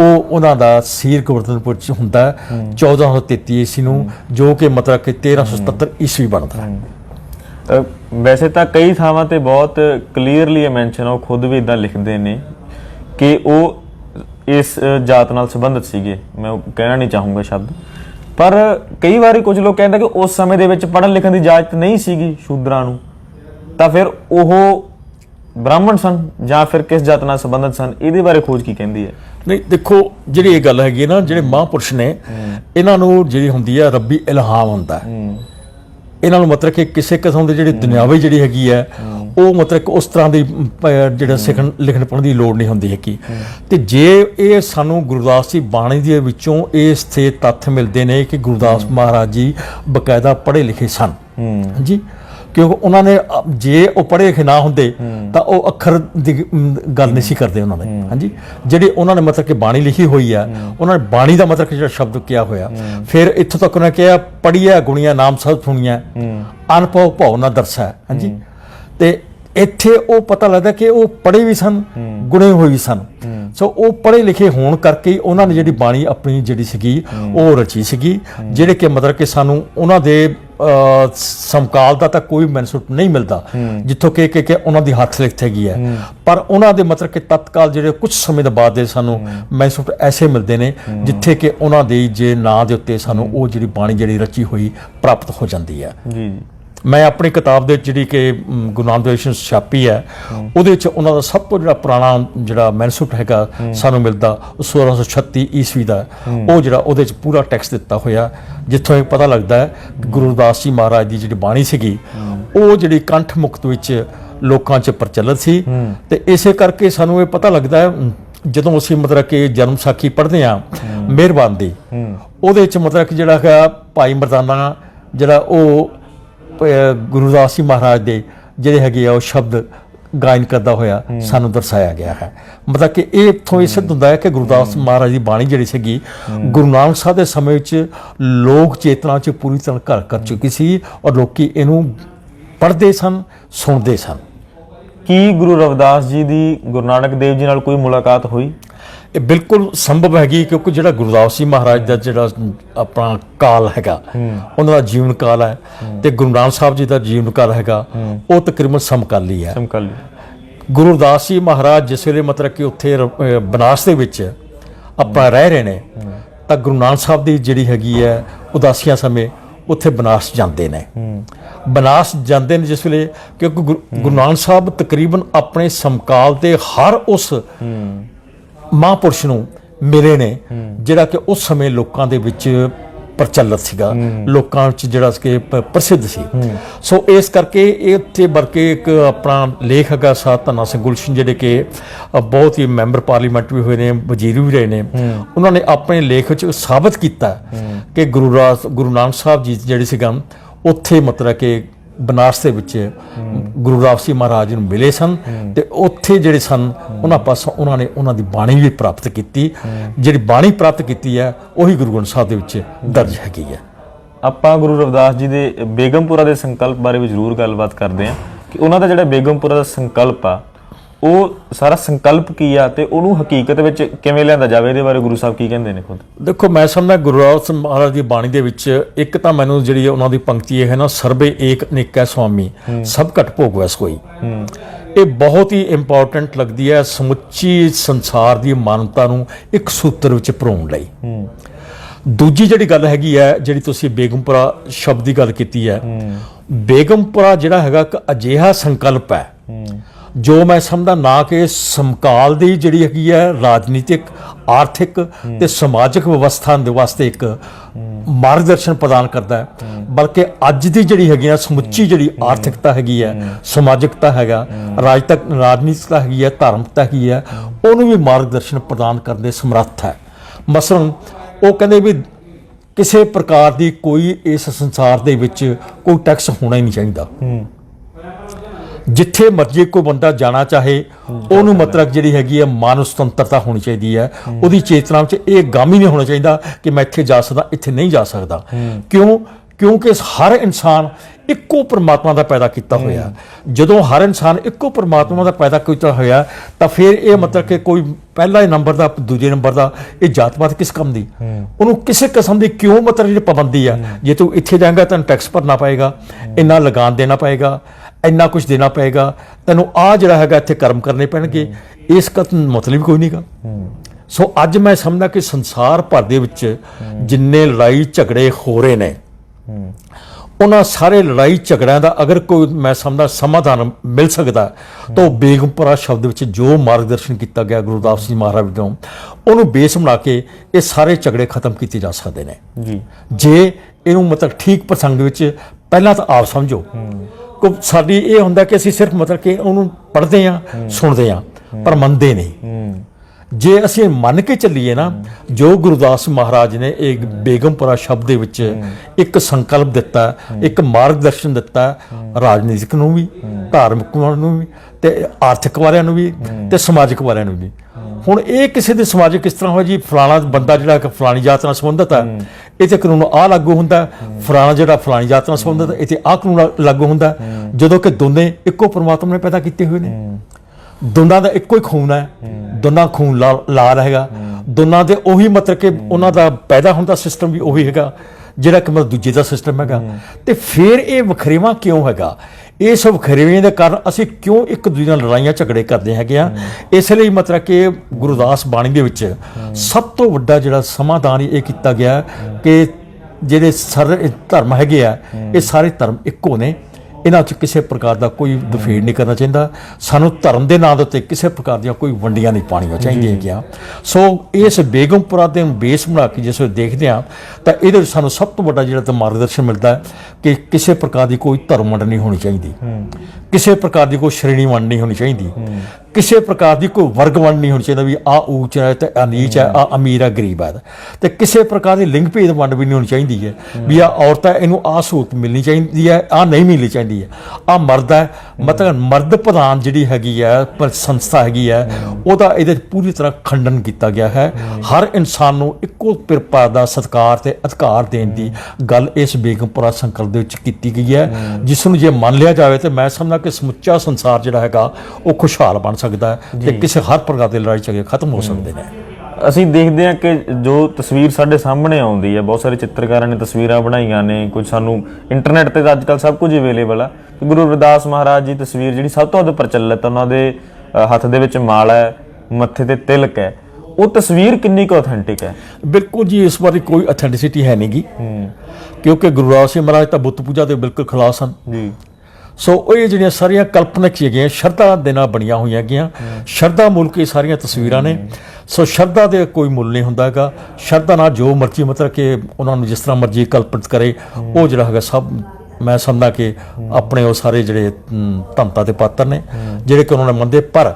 ਉਹ ਉਹਨਾਂ ਦਾ ਸ਼ੀਰ ਗੋਵਰਧਨਪੁਰ ਚ ਹੁੰਦਾ ਹੈ 1433 ਈਸਵੀ ਨੂੰ, ਜੋ ਕਿ ਮਤਲਬ ਕਿ 1377 ਈਸਵੀ ਬਣਦਾ ਹੈ। ਵੈਸੇ ਤਾਂ ਕਈ ਥਾਵਾਂ ਤੇ ਬਹੁਤ ਕਲੀਅਰਲੀ ਇਹ ਮੈਂਸ਼ਨ ਉਹ ਖੁਦ ਵੀ ਇਦਾਂ ਲਿਖਦੇ ਨੇ ਕਿ ਉਹ ਇਸ ਜਾਤ ਨਾਲ ਸੰਬੰਧਿਤ ਸੀਗੇ। ਮੈਂ ਕਹਿਣਾ ਨਹੀਂ ਚਾਹੂੰਗਾ ਸ਼ਬਦ। ਪਰ ਕਈ ਵਾਰੀ ਕੁਝ ਲੋਕ ਕਹਿੰਦੇ ਕਿ ਉਸ ਸਮੇਂ ਦੇ ਵਿੱਚ ਪੜ੍ਹਨ ਲਿਖਣ ਦੀ ਇਜਾਜ਼ਤ ਨਹੀਂ ਸੀਗੀ ਸ਼ੂਦਰਾਂ ਨੂੰ। ਤਾਂ ਫਿਰ ਉਹ ਬ੍ਰਾਹਮਣ ਸਨ ਜਾਂ ਫਿਰ ਕਿਸ ਜਾਤ ਨਾਲ ਸੰਬੰਧਿਤ ਸਨ? ਇਹਦੇ ਬਾਰੇ ਖੋਜ ਕੀ ਕਹਿੰਦੀ ਹੈ? ਨਹੀਂ ਦੇਖੋ ਜਿਹੜੀ ਇਹ ਗੱਲ ਹੈਗੀ ਨਾ ਜਿਹੜੇ ਮਹਾਂਪੁਰਸ਼ ਨੇ ਇਹਨਾਂ ਨੂੰ ਜਿਹੜੀ ਹੁੰਦੀ ਹੈ ਰੱਬੀ ਇਲਹਾਮ ਹੁੰਦਾ ਹੈ। ਇਹਨਾਂ ਨੂੰ ਮਤਲਬ ਕਿ ਕਿਸੇ ਕਿਸਮ ਦੀ ਜਿਹੜੀ ਦੁਨਿਆਵੀ ਜਿਹੜੀ ਹੈਗੀ ਹੈ। ਉਹ ਮਤਲਬ ਕਿ ਉਸ ਤਰ੍ਹਾਂ ਦੀ ਜਿਹੜਾ ਸਿੱਖਣ ਲਿਖਣ ਪੜ੍ਹਨ ਦੀ ਲੋੜ ਨਹੀਂ ਹੁੰਦੀ ਹੈਗੀ। ਤੇ ਜੇ ਇਹ ਸਾਨੂੰ ਗੁਰਦਾਸ ਜੀ ਬਾਣੀ ਦੇ ਵਿੱਚੋਂ ਇਸ ਤੇ ਤੱਥ ਮਿਲਦੇ ਨੇ ਕਿ ਗੁਰਦਾਸ ਮਹਾਰਾਜ ਜੀ ਬਕਾਇਦਾ ਪੜ੍ਹੇ ਲਿਖੇ ਸਨ। ਹਾਂਜੀ ਕਿਉਂਕਿ ਉਹਨਾਂ ਨੇ ਜੇ ਉਹ ਪੜ੍ਹੇ ਲਿਖੇ ਨਾ ਹੁੰਦੇ ਤਾਂ ਉਹ ਅੱਖਰ ਦੀ ਗੱਲ ਨਹੀਂ ਸੀ ਕਰਦੇ ਉਹਨਾਂ ਨੇ ਹਾਂਜੀ? ਜਿਹੜੇ ਉਹਨਾਂ ਨੇ ਮਤਲਬ ਕਿ ਬਾਣੀ ਲਿਖੀ ਹੋਈ ਆ ਉਹਨਾਂ ਨੇ ਬਾਣੀ ਦਾ ਮਤਲਬ ਕਿ ਜਿਹੜਾ ਸ਼ਬਦ ਕਿਹਾ ਹੋਇਆ ਫਿਰ ਇੱਥੋਂ ਤੱਕ ਉਹਨਾਂ ਕਿਹਾ ਪੜੀਆ ਗੁਣੀਆਂ ਨਾਮ ਸਭ ਸੁਣੀਆਂ ਅਨਭਵ ਭਉ ਨਾ ਦਰਸਾ। ਹਾਂਜੀ? ਤੇ ਇੱਥੇ ਉਹ ਪਤਾ ਲੱਗਦਾ ਕਿ ਉਹ ਪੜ੍ਹੇ ਵੀ ਸਨ ਗੁਣੇ ਹੋਏ ਵੀ ਸਨ। ਸੋ ਉਹ ਪੜ੍ਹੇ ਲਿਖੇ ਹੋਣ ਕਰਕੇ ਉਹਨਾਂ ਨੇ ਜਿਹੜੀ ਬਾਣੀ ਆਪਣੀ ਜਿਹੜੀ ਸੀਗੀ ਉਹ ਰਚੀ ਸੀਗੀ ਜਿਹੜੇ ਕਿ ਮਤਲਬ ਕਿ ਸਾਨੂੰ ਉਹਨਾਂ ਦੇ ਸਮਕਾਲ ਦਾ ਤਾਂ ਕੋਈ ਮੈਨਸੂਟ ਨਹੀਂ ਮਿਲਦਾ ਜਿੱਥੋਂ ਕਿ ਕਿ ਕਿ ਉਹਨਾਂ ਦੀ ਹੱਥ ਲਿਖਤ ਹੈਗੀ ਹੈ। ਪਰ ਉਹਨਾਂ ਦੇ ਮਤਲਬ ਕਿ ਤਤਕਾਲ ਜਿਹੜੇ ਕੁਝ ਸਮੇਂ ਦੇ ਬਾਅਦ ਦੇ ਸਾਨੂੰ ਮੈਨਸੂਟ ਐਸੇ ਮਿਲਦੇ ਨੇ ਜਿੱਥੇ ਕਿ ਉਹਨਾਂ ਦੇ ਜੇ ਨਾਂ ਦੇ ਉੱਤੇ ਸਾਨੂੰ ਉਹ ਜਿਹੜੀ ਬਾਣੀ ਜਿਹੜੀ ਰਚੀ ਹੋਈ ਪ੍ਰਾਪਤ ਹੋ ਜਾਂਦੀ ਹੈ। ਜੀ। ਮੈਂ ਆਪਣੀ ਕਿਤਾਬ ਦੇ ਜਿਹੜੀ ਕਿ ਮ, ਗੁਰੂ ਨਾਨਕ ਦੇਵ ਜੀ ਛਾਪੀ ਹੈ ਉਹਦੇ ਵਿੱਚ ਉਹਨਾਂ ਦਾ ਸਭ ਤੋਂ ਜਿਹੜਾ ਪੁਰਾਣਾ ਜਿਹੜਾ ਮੈਨੂਸਕ੍ਰਿਪਟ ਹੈਗਾ ਸਾਨੂੰ ਮਿਲਦਾ ਉਹ 1636 ਈਸਵੀ ਦਾ ਹੈ। ਉਹ ਜਿਹੜਾ ਉਹਦੇ ਵਿੱਚ ਪੂਰਾ ਟੈਕਸਟ ਦਿੱਤਾ ਹੋਇਆ ਜਿੱਥੋਂ ਇਹ ਪਤਾ ਲੱਗਦਾ ਹੈ ਕਿ ਗੁਰੂ ਰਵਿਦਾਸ ਜੀ ਮਹਾਰਾਜ ਦੀ ਜਿਹੜੀ ਬਾਣੀ ਸੀਗੀ ਉਹ ਜਿਹੜੀ ਕੰਠ ਮੁਕਤ ਵਿੱਚ ਲੋਕਾਂ 'ਚ ਪ੍ਰਚਲਿਤ ਸੀ ਤੇ ਇਸੇ ਕਰਕੇ ਸਾਨੂੰ ਇਹ ਪਤਾ ਲੱਗਦਾ ਹੈ ਜਦੋਂ ਅਸੀਂ ਮਤਲਬ ਕਿ ਜਨਮ ਸਾਖੀ ਪੜ੍ਹਦੇ ਆ ਮਿਹਰਬਾਨ ਦੀ ਉਹਦੇ ਵਿੱਚ ਮਤਲਬ ਕਿ ਜਿਹੜਾ ਹੈਗਾ ਭਾਈ ਮਰਦਾਨਾ ਜਿਹੜਾ ਉਹ ਅਹ, ਗੁਰਦਾਸ ਜੀ ਮਹਾਰਾਜ ਦੇ ਜਿਹੜੇ ਹੈਗੇ ਆ ਉਹ ਸ਼ਬਦ ਗਾਇਨ ਕਰਦਾ ਹੋਇਆ ਸਾਨੂੰ ਦਰਸਾਇਆ ਗਿਆ ਹੈ। ਮਤਲਬ ਕਿ ਇਹ ਇੱਥੋਂ ਇਹ ਸਿੱਧ ਹੁੰਦਾ ਹੈ ਕਿ ਗੁਰਦਾਸ ਮਹਾਰਾਜ ਦੀ ਬਾਣੀ ਜਿਹੜੀ ਸੀਗੀ ਗੁਰੂ ਨਾਨਕ ਸਾਹਿਬ ਦੇ ਸਮੇਂ ਵਿੱਚ ਲੋਕ ਚੇਤਨਾ 'ਚ ਪੂਰੀ ਤਰ੍ਹਾਂ ਘਰ ਕਰ ਚੁੱਕੀ ਸੀ ਔਰ ਲੋਕੀ ਇਹਨੂੰ ਪੜ੍ਹਦੇ ਸਨ ਸੁਣਦੇ ਸਨ। ਕੀ ਗੁਰੂ ਰਵਿਦਾਸ ਜੀ ਦੀ ਗੁਰੂ ਨਾਨਕ ਦੇਵ ਜੀ ਨਾਲ ਕੋਈ ਮੁਲਾਕਾਤ ਹੋਈ? ਇਹ ਬਿਲਕੁਲ ਸੰਭਵ ਹੈਗੀ ਕਿਉਂਕਿ ਜਿਹੜਾ ਗੁਰਦਾਸ ਜੀ ਮਹਾਰਾਜ ਦਾ ਜਿਹੜਾ ਆਪਣਾ ਕਾਲ ਹੈਗਾ ਉਹਨਾਂ ਦਾ ਜੀਵਨ ਕਾਲ ਹੈ ਤੇ ਗੁਰੂ ਨਾਨਕ ਸਾਹਿਬ ਜੀ ਦਾ ਜੀਵਨ ਕਾਲ ਹੈਗਾ ਉਹ ਤਕਰੀਬਨ ਸਮਕਾਲੀ ਹੈ। ਸਮਕਲ। ਗੁਰੂ ਰਵਿਦਾਸ ਜੀ ਮਹਾਰਾਜ ਜਿਸ ਵੇਲੇ ਮਤਲਬ ਕਿ ਉੱਥੇ ਬਨਾਰਸ ਦੇ ਵਿੱਚ ਆਪਾਂ ਰਹਿ ਰਹੇ ਨੇ ਤਾਂ ਗੁਰੂ ਨਾਨਕ ਸਾਹਿਬ ਦੀ ਜਿਹੜੀ ਹੈਗੀ ਹੈ ਉਦਾਸੀਆਂ ਸਮੇਂ ਉੱਥੇ ਬਨਾਰਸ ਜਾਂਦੇ ਨੇ। ਬਨਾਰਸ ਜਾਂਦੇ ਨੇ ਜਿਸ ਵੇਲੇ ਕਿਉਂਕਿ ਗੁਰੂ ਨਾਨਕ ਸਾਹਿਬ ਤਕਰੀਬਨ ਆਪਣੇ ਸਮਕਾਲ ਦੇ ਹਰ ਉਸ ਮਹਾਂਪੁਰਸ਼ ਨੂੰ ਮਿਲੇ ਨੇ ਜਿਹੜਾ ਕਿ ਉਸ ਸਮੇਂ ਲੋਕਾਂ ਦੇ ਵਿੱਚ ਪ੍ਰਚਲਿਤ ਸੀਗਾ। ਲੋਕਾਂ ਵਿੱਚ ਜਿਹੜਾ ਕਿ ਪ੍ਰਸਿੱਧ ਸੀ। ਸੋ ਇਸ ਕਰਕੇ ਇਹ ਉੱਥੇ ਵਰਕੇ ਇੱਕ ਆਪਣਾ ਲੇਖ ਹੈਗਾ ਸਾਧ ਧੰਨਾ ਸਿੰਘ ਗੁਲਸ਼ਨ ਜਿਹੜੇ ਕਿ ਬਹੁਤ ਹੀ ਮੈਂਬਰ ਪਾਰਲੀਮੈਂਟ ਵੀ ਹੋਏ ਨੇ ਵਜ਼ੀਰ ਵੀ ਰਹੇ ਨੇ। ਉਹਨਾਂ ਨੇ ਆਪਣੇ ਲੇਖ ਵਿੱਚ ਸਾਬਤ ਕੀਤਾ ਕਿ ਗੁਰੂ ਰਾਸ ਗੁਰੂ ਨਾਨਕ ਸਾਹਿਬ ਜੀ ਜਿਹੜੇ ਸੀਗਾ ਉੱਥੇ ਮਤਲਬ ਕਿ ਬਨਾਰਸ ਦੇ ਵਿੱਚ ਗੁਰੂ ਰਾਮ ਸਿੰਘ ਮਹਾਰਾਜ ਨੂੰ ਮਿਲੇ ਸਨ ਤੇ ਉੱਥੇ ਜਿਹੜੇ ਸਨ, ਉਹਨਾਂ ਪਾਸੋਂ ਉਹਨਾਂ ਨੇ ਉਹਨਾਂ ਦੀ ਬਾਣੀ ਵੀ ਪ੍ਰਾਪਤ ਕੀਤੀ। ਜਿਹੜੀ ਬਾਣੀ ਪ੍ਰਾਪਤ ਕੀਤੀ ਹੈ, ਉਹੀ ਗੁਰੂ ਗ੍ਰੰਥ ਸਾਹਿਬ ਦੇ ਵਿੱਚ ਦਰਜ ਹੈਗੀ ਹੈ। ਆਪਾਂ ਗੁਰੂ ਰਵਿਦਾਸ ਜੀ ਦੇ ਬੇਗਮਪੁਰਾ ਦੇ ਸੰਕਲਪ ਬਾਰੇ ਵੀ ਜ਼ਰੂਰ ਗੱਲਬਾਤ ਕਰਦੇ ਹਾਂ ਕਿ ਉਹਨਾਂ ਦਾ ਜਿਹੜਾ ਬੇਗਮਪੁਰਾ ਦਾ ਸੰਕਲਪ ਆ ਉਹ ਸਾਰਾ ਸੰਕਲਪ ਕੀ ਆ ਤੇ ਉਹਨੂੰ ਹਕੀਕਤ ਵਿੱਚ ਕਿਵੇਂ ਲਿਆਂਦਾ ਜਾਵੇ? ਇਹਦੇ ਬਾਰੇ ਗੁਰੂ ਸਾਹਿਬ ਕੀ ਕਹਿੰਦੇ ਨੇ ਖੁਦ? ਦੇਖੋ ਮੈਂ ਸਮਝਦਾ ਗੁਰੂ ਰਾਮ ਸਿੰਘ ਮਹਾਰਾਜ ਦੀ ਬਾਣੀ ਦੇ ਵਿੱਚ ਇੱਕ ਤਾਂ ਮੈਨੂੰ ਜਿਹੜੀ ਉਹਨਾਂ ਦੀ ਪੰਕਤੀ ਇਹ ਹੈ ਨਾ ਸਰਬੇ ਏਕ ਨਿਕੈ ਸੁਆਮੀ ਸਭ ਘਟ ਭੋਗ ਵੈਸ ਕੋਈ ਇਹ ਬਹੁਤ ਹੀ ਇੰਪੋਰਟੈਂਟ ਲੱਗਦੀ ਹੈ ਸਮੁੱਚੀ ਸੰਸਾਰ ਦੀ ਮਾਨਵਤਾ ਨੂੰ ਇੱਕ ਸੂਤਰ ਵਿੱਚ ਪਰੋਣ ਲਈ। ਦੂਜੀ ਜਿਹੜੀ ਗੱਲ ਹੈਗੀ ਹੈ ਜਿਹੜੀ ਤੁਸੀਂ ਬੇਗਮਪੁਰਾ ਸ਼ਬਦ ਦੀ ਗੱਲ ਕੀਤੀ ਹੈ ਬੇਗਮਪੁਰਾ ਜਿਹੜਾ ਹੈਗਾ ਇੱਕ ਅਜਿਹਾ ਸੰਕਲਪ ਹੈ। ਜੋ ਮੈਂ ਸਮਝਦਾ ਨਾ ਕਿ ਸਮਕਾਲ ਦੀ ਜਿਹੜੀ ਹੈਗੀ ਹੈ ਰਾਜਨੀਤਿਕ, ਆਰਥਿਕ ਤੇ ਸਮਾਜਿਕ ਵਿਵਸਥਾ ਦੇ ਵਾਸਤੇ ਇੱਕ ਮਾਰਗਦਰਸ਼ਨ ਪ੍ਰਦਾਨ ਕਰਦਾ ਹੈ। ਬਲਕਿ ਅੱਜ ਦੀ ਜਿਹੜੀ ਹੈਗੀ ਆ ਸਮੁੱਚੀ ਜਿਹੜੀ ਆਰਥਿਕਤਾ ਹੈਗੀ ਹੈ, ਸਮਾਜਿਕਤਾ ਹੈਗਾ, ਰਾਜਤਕ, ਰਾਜਨੀਤਿਕਤਾ ਹੈਗੀ ਹੈ ਧਰਮਤਾ ਹੈਗੀ ਹੈ, ਉਹਨੂੰ ਵੀ ਮਾਰਗਦਰਸ਼ਨ ਪ੍ਰਦਾਨ ਕਰਨ ਦੇ ਸਮਰੱਥ ਹੈ। ਮਸਲਨ ਉਹ ਕਹਿੰਦੇ ਵੀ ਕਿਸੇ ਪ੍ਰਕਾਰ ਦੀ ਕੋਈ ਇਸ ਸੰਸਾਰ ਦੇ ਵਿੱਚ ਕੋਈ ਟੈਕਸ ਹੋਣਾ ਹੀ ਨਹੀਂ ਚਾਹੀਦਾ। ਜਿੱਥੇ ਮਰਜ਼ੀ ਕੋਈ ਬੰਦਾ ਜਾਣਾ ਚਾਹੇ ਉਹਨੂੰ ਮਤਲਬ ਜਿਹੜੀ ਹੈਗੀ ਹੈ ਮਾਨਵ ਸੁਤੰਤਰਤਾ ਹੋਣੀ ਚਾਹੀਦੀ ਹੈ। ਉਹਦੀ ਚੇਤਨਾ ਵਿੱਚ ਇਹ ਗਮ ਨਹੀਂ ਹੋਣਾ ਚਾਹੀਦਾ ਕਿ ਮੈਂ ਇੱਥੇ ਜਾ ਸਕਦਾ ਇੱਥੇ ਨਹੀਂ ਜਾ ਸਕਦਾ। ਕਿਉਂ? ਕਿਉਂਕਿ ਹਰ ਇਨਸਾਨ ਇੱਕੋ ਪਰਮਾਤਮਾ ਦਾ ਪੈਦਾ ਕੀਤਾ ਹੋਇਆ। ਜਦੋਂ ਹਰ ਇਨਸਾਨ ਇੱਕੋ ਪਰਮਾਤਮਾ ਦਾ ਪੈਦਾ ਕੀਤਾ ਹੋਇਆ ਤਾਂ ਫਿਰ ਇਹ ਮਤਲਬ ਕਿ ਕੋਈ ਪਹਿਲਾ ਨੰਬਰ ਦਾ ਦੂਜੇ ਨੰਬਰ ਦਾ ਇਹ ਜਾਤ-ਪਾਤ ਕਿਸ ਕੰਮ ਦੀ? ਉਹਨੂੰ ਕਿਸੇ ਕਿਸਮ ਦੀ ਕਿਉਂ ਮਤਲਬ ਜਿਹੜੀ ਪਾਬੰਦੀ ਆ? ਜੇ ਤੂੰ ਇੱਥੇ ਜਾਏਗਾ ਤੈਨੂੰ ਟੈਕਸ ਭਰਨਾ ਪਏਗਾ ਇੰਨਾ ਲਗਾਨ ਦੇਣਾ ਪਏਗਾ ਇੰਨਾ ਕੁਝ ਦੇਣਾ ਪਏਗਾ ਤੈਨੂੰ ਆ ਜਿਹੜਾ ਹੈਗਾ ਇੱਥੇ ਕਰਮ ਕਰਨੇ ਪੈਣਗੇ। ਇਸ ਤਾਂ ਮਤਲਬ ਕੋਈ ਨਹੀਂਗਾ। ਸੋ ਅੱਜ ਮੈਂ ਸਮਝਦਾ ਕਿ ਸੰਸਾਰ ਭਰ ਦੇ ਵਿੱਚ ਜਿੰਨੇ ਲੜਾਈ ਝਗੜੇ ਹੋ ਰਹੇ ਨੇ ਉਹਨਾਂ ਸਾਰੇ ਲੜਾਈ ਝਗੜਿਆਂ ਦਾ ਅਗਰ ਕੋਈ ਮੈਂ ਸਮਝਦਾ ਸਮਾਧਾਨ ਮਿਲ ਸਕਦਾ ਤਾਂ ਉਹ ਬੇਗਮਪੁਰਾ ਸ਼ਬਦ ਵਿੱਚ ਜੋ ਮਾਰਗਦਰਸ਼ਨ ਕੀਤਾ ਗਿਆ ਗੁਰਦਾਸ ਜੀ ਮਹਾਰਾਜ ਵੱਲੋਂ ਉਹਨੂੰ ਬੇਸ ਬਣਾ ਕੇ ਇਹ ਸਾਰੇ ਝਗੜੇ ਖਤਮ ਕੀਤੇ ਜਾ ਸਕਦੇ ਨੇ। ਜੀ। ਜੇ ਇਹਨੂੰ ਮਤਲਬ ਠੀਕ ਪ੍ਰਸੰਗ ਵਿੱਚ ਪਹਿਲਾਂ ਤਾਂ ਆਪ ਸਮਝੋ। ਕੋ ਸਾਡੀ ਇਹ ਹੁੰਦਾ ਕਿ ਅਸੀਂ ਸਿਰਫ ਮਤਲਬ ਕਿ ਉਹਨੂੰ ਪੜ੍ਹਦੇ ਆ ਸੁਣਦੇ ਆ ਪਰ ਮੰਨਦੇ ਨਹੀਂ। ਜੇ ਅਸੀਂ ਮੰਨ ਕੇ ਚੱਲੀਏ ਨਾ ਜੋ ਗੁਰਦਾਸ ਮਹਾਰਾਜ ਨੇ ਇੱਕ ਬੇਗਮਪੁਰਾ ਸ਼ਬਦ ਦੇ ਵਿੱਚ ਇੱਕ ਸੰਕਲਪ ਦਿੱਤਾ ਇੱਕ ਮਾਰਗਦਰਸ਼ਨ ਦਿੱਤਾ ਰਾਜਨੀਤਿਕ ਨੂੰ ਵੀ ਧਾਰਮਿਕ ਨੂੰ ਵੀ ਤੇ ਆਰਥਿਕ ਵਾਲਿਆਂ ਨੂੰ ਵੀ ਤੇ ਸਮਾਜਿਕ ਵਾਲਿਆਂ ਨੂੰ ਵੀ। ਹੁਣ ਇਹ ਕਿਸੇ ਦੇ ਸਮਾਜਿਕ ਕਿਸ ਤਰ੍ਹਾਂ ਹੋਇਆ ਜੀ? ਫਲਾਣਾ ਬੰਦਾ ਜਿਹੜਾ ਫਲਾਣੀ ਜਾਤ ਨਾਲ ਸੰਬੰਧਿਤ ਹੈ। ਤੇ ਕਾਨੂੰਨ ਆ ਲਾਗੂ ਹੁੰਦਾ। ਫਲਾਣਾ ਜਿਹੜਾ ਫਲਾਣੀ ਜਾਤ ਨਾਲ ਸੰਬੰਧਿਤ ਤੇ ਆ ਕਾਨੂੰਨ ਲਾਗੂ ਹੁੰਦਾ। ਜਦੋਂ ਕਿ ਦੋਨੇ ਇੱਕੋ ਪਰਮਾਤਮਾ ਨੇ ਪੈਦਾ ਕੀਤੇ ਹੋਏ ਨੇ। ਦੋਨਾਂ ਦਾ ਇੱਕੋ ਹੀ ਖੂਨ ਹੈ। ਦੋਨਾਂ ਖੂਨ ਲਾ ਲਾ ਰਹੇਗਾ ਦੋਨਾਂ ਦੇ ਉਹੀ ਮਤਲਬ ਕਿ ਉਹਨਾਂ ਦਾ ਪੈਦਾ ਹੋਣ ਦਾ ਸਿਸਟਮ ਵੀ ਉਹੀ ਹੈਗਾ ਜਿਹੜਾ ਕਿ ਮਤਲਬ ਦੂਜੇ ਦਾ ਸਿਸਟਮ ਹੈਗਾ। ਤੇ ਫਿਰ ਇਹ ਵਖਰੇਵਾ ਕਿਉਂ ਹੈਗਾ? ਇਸ ਵਖਰੇਵੇਂ ਦੇ ਕਾਰਨ ਅਸੀਂ ਕਿਉਂ ਇੱਕ ਦੂਜੇ ਨਾਲ ਲੜਾਈਆਂ ਝਗੜੇ ਕਰਦੇ ਹੈਗੇ ਆ? ਇਸ ਲਈ ਮਤਲਬ ਕਿ ਗੁਰਦਾਸ ਬਾਣੀ ਦੇ ਵਿੱਚ ਸਭ ਤੋਂ ਵੱਡਾ ਜਿਹੜਾ ਸਮਾਧਾਨ ਇਹ ਕੀਤਾ ਗਿਆ ਕਿ ਜਿਹੜੇ ਸਾਰੇ ਧਰਮ ਹੈਗੇ ਆ ਇਹ ਸਾਰੇ ਧਰਮ ਇੱਕੋ ਨੇ। ਇਹਨਾਂ 'ਚ ਕਿਸੇ ਪ੍ਰਕਾਰ ਦਾ ਕੋਈ ਦਫੇੜ ਨਹੀਂ ਕਰਨਾ ਚਾਹੀਦਾ। ਸਾਨੂੰ ਧਰਮ ਦੇ ਨਾਂ ਦੇ ਉੱਤੇ ਕਿਸੇ ਪ੍ਰਕਾਰ ਦੀਆਂ ਕੋਈ ਵੰਡੀਆਂ ਨਹੀਂ ਪਾਣੀਆਂ ਚਾਹੀਦੀਆਂ ਹੈਗੀਆਂ। ਸੋ ਇਸ ਬੇਗਮਪੁਰਾ ਦੇ ਨੂੰ ਬੇਸ ਬਣਾ ਕੇ ਜਿਸ ਵੇਲੇ ਦੇਖਦੇ ਹਾਂ ਤਾਂ ਇਹਦੇ ਵਿੱਚ ਸਾਨੂੰ ਸਭ ਤੋਂ ਵੱਡਾ ਜਿਹੜਾ ਤਾਂ ਮਾਰਗਦਰਸ਼ਨ ਮਿਲਦਾ ਹੈ ਕਿ ਕਿਸੇ ਪ੍ਰਕਾਰ ਦੀ ਕੋਈ ਧਰਮ ਵੰਡ ਨਹੀਂ ਹੋਣੀ ਚਾਹੀਦੀ। ਕਿਸੇ ਪ੍ਰਕਾਰ ਦੀ ਕੋਈ ਸ਼੍ਰੇਣੀ ਵੰਡ ਨਹੀਂ ਹੋਣੀ ਚਾਹੀਦੀ। ਕਿਸੇ ਪ੍ਰਕਾਰ ਦੀ ਕੋਈ ਵਰਗ ਵੰਡ ਨਹੀਂ ਹੋਣੀ ਚਾਹੀਦਾ ਵੀ ਆ ਉੱਚ ਹੈ ਤੇ ਆ ਨੀਚ ਹੈ ਆ ਅਮੀਰ ਹੈ ਗਰੀਬ ਹੈ। ਤੇ ਕਿਸੇ ਪ੍ਰਕਾਰ ਦੀ ਲਿੰਗ ਭੇਦ ਵੰਡ ਵੀ ਨਹੀਂ ਹੋਣੀ ਚਾਹੀਦੀ ਹੈ ਵੀ ਆ ਔਰਤ ਇਹਨੂੰ ਆ ਸਹੂਲਤ ਮਿਲਣੀ ਚਾਹੀਦੀ ਹੈ ਆ ਨਹੀਂ ਮਿਲਣੀ ਚਾਹੀਦੀ। ਹੈ। ਆ ਮਰਦ ਹੈ ਮਤਲਬ ਮਰਦ ਪ੍ਰਧਾਨ ਜਿਹੜੀ ਹੈਗੀ ਹੈ ਪਰ ਸੰਸਥਾ ਹੈਗੀ ਹੈ ਉਹਦਾ ਇਹਦੇ ਪੂਰੀ ਤਰ੍ਹਾਂ ਖੰਡਨ ਕੀਤਾ ਗਿਆ ਹੈ। ਹਰ ਇਨਸਾਨ ਨੂੰ ਇੱਕੋ ਪਿਰਪਾ ਦਾ ਸਤਿਕਾਰ ਤੇ ਅਧਿਕਾਰ ਦੇਣ ਦੀ ਗੱਲ ਇਸ ਬੇਗਮਪੁਰਾ ਸੰਕਲਪ ਦੇ ਵਿੱਚ ਕੀਤੀ ਗਈ ਹੈ। ਜਿਸ ਨੂੰ ਜੇ ਮੰਨ ਲਿਆ ਜਾਵੇ ਤੇ ਮੈਂ ਸਮਝਦਾ ਕਿ ਸਮੁੱਚਾ ਸੰਸਾਰ ਜਿਹੜਾ ਹੈਗਾ ਉਹ ਖੁਸ਼ਹਾਲ ਬਣ ਸਕਦਾ ਹੈ ਤੇ ਕਿਸੇ ਹਰ ਪ੍ਰਕਾਰ ਦੀ ਲੜਾਈ ਝਗੜੇ ਖਤਮ ਹੋ ਸਕਦੇ ਨੇ। ਅਸੀਂ ਦੇਖਦੇ ਹਾਂ ਕਿ ਜੋ ਤਸਵੀਰ ਸਾਡੇ ਸਾਹਮਣੇ ਆਉਂਦੀ ਹੈ ਬਹੁਤ ਸਾਰੇ ਚਿੱਤਰਕਾਰਾਂ ਨੇ ਤਸਵੀਰਾਂ ਬਣਾਈਆਂ ਨੇ ਕੁਝ ਸਾਨੂੰ ਇੰਟਰਨੈਟ ਤੇ ਤਾਂ ਅੱਜਕੱਲ ਸਭ ਕੁਝ ਅਵੇਲੇਬਲ ਆ। ਗੁਰੂ ਰਵਿਦਾਸ ਮਹਾਰਾਜ ਦੀ ਤਸਵੀਰ ਜਿਹੜੀ ਸਭ ਤੋਂ ਵੱਧ ਪ੍ਰਚਲਿਤ ਉਹਨਾਂ ਦੇ ਹੱਥ ਦੇ ਵਿੱਚ ਮਾਲਾ ਹੈ ਮੱਥੇ ਤੇ ਤਿਲਕ ਹੈ ਉਹ ਤਸਵੀਰ ਕਿੰਨੀ ਕੁ ਆਥੈਂਟਿਕ ਹੈ? ਬਿਲਕੁਲ ਜੀ ਇਸ ਬਾਰੇ ਕੋਈ ਅਥੈਂਟਿਸਿਟੀ ਹੈ ਨਹੀਂਗੀ ਕਿਉਂਕਿ ਗੁਰੂ ਰਾਜ ਸਿੰਘ ਮਹਾਰਾਜ ਤਾਂ ਬੁੱਤ ਪੂਜਾ ਦੇ ਬਿਲਕੁਲ ਖਿਲਾਫ ਹਨ ਜੀ। ਸੋ ਇਹ ਜਿਹੜੀਆਂ ਸਾਰੀਆਂ ਕਲਪਨਕ ਹੈਗੀਆਂ ਸ਼ਰਧਾ ਦੇ ਨਾਲ ਬਣੀਆਂ ਹੋਈਆਂ ਹੈਗੀਆਂ। ਸ਼ਰਧਾ ਮੁੱਲ ਕੇ ਸਾਰੀਆਂ ਤਸਵੀਰਾਂ ਨੇ। ਸੋ ਸ਼ਰਧਾ ਦੇ ਕੋਈ ਮੁੱਲ ਨਹੀਂ ਹੁੰਦਾ ਹੈਗਾ। ਸ਼ਰਧਾ ਨਾਲ ਜੋ ਮਰਜ਼ੀ ਮਤਲਬ ਕਿ ਉਹਨਾਂ ਨੂੰ ਜਿਸ ਤਰ੍ਹਾਂ ਮਰਜ਼ੀ ਕਲਪਿਤ ਕਰੇ ਉਹ ਜਿਹੜਾ ਹੈਗਾ ਸਭ ਮੈਂ ਸਮਝਦਾ ਕਿ ਆਪਣੇ ਉਹ ਸਾਰੇ ਜਿਹੜੇ ਅਮ, ਧੰਤਾ ਦੇ ਪਾਤਰ ਨੇ ਜਿਹੜੇ ਕਿ ਉਹਨਾਂ ਨੇ ਮੰਨਦੇ। ਪਰ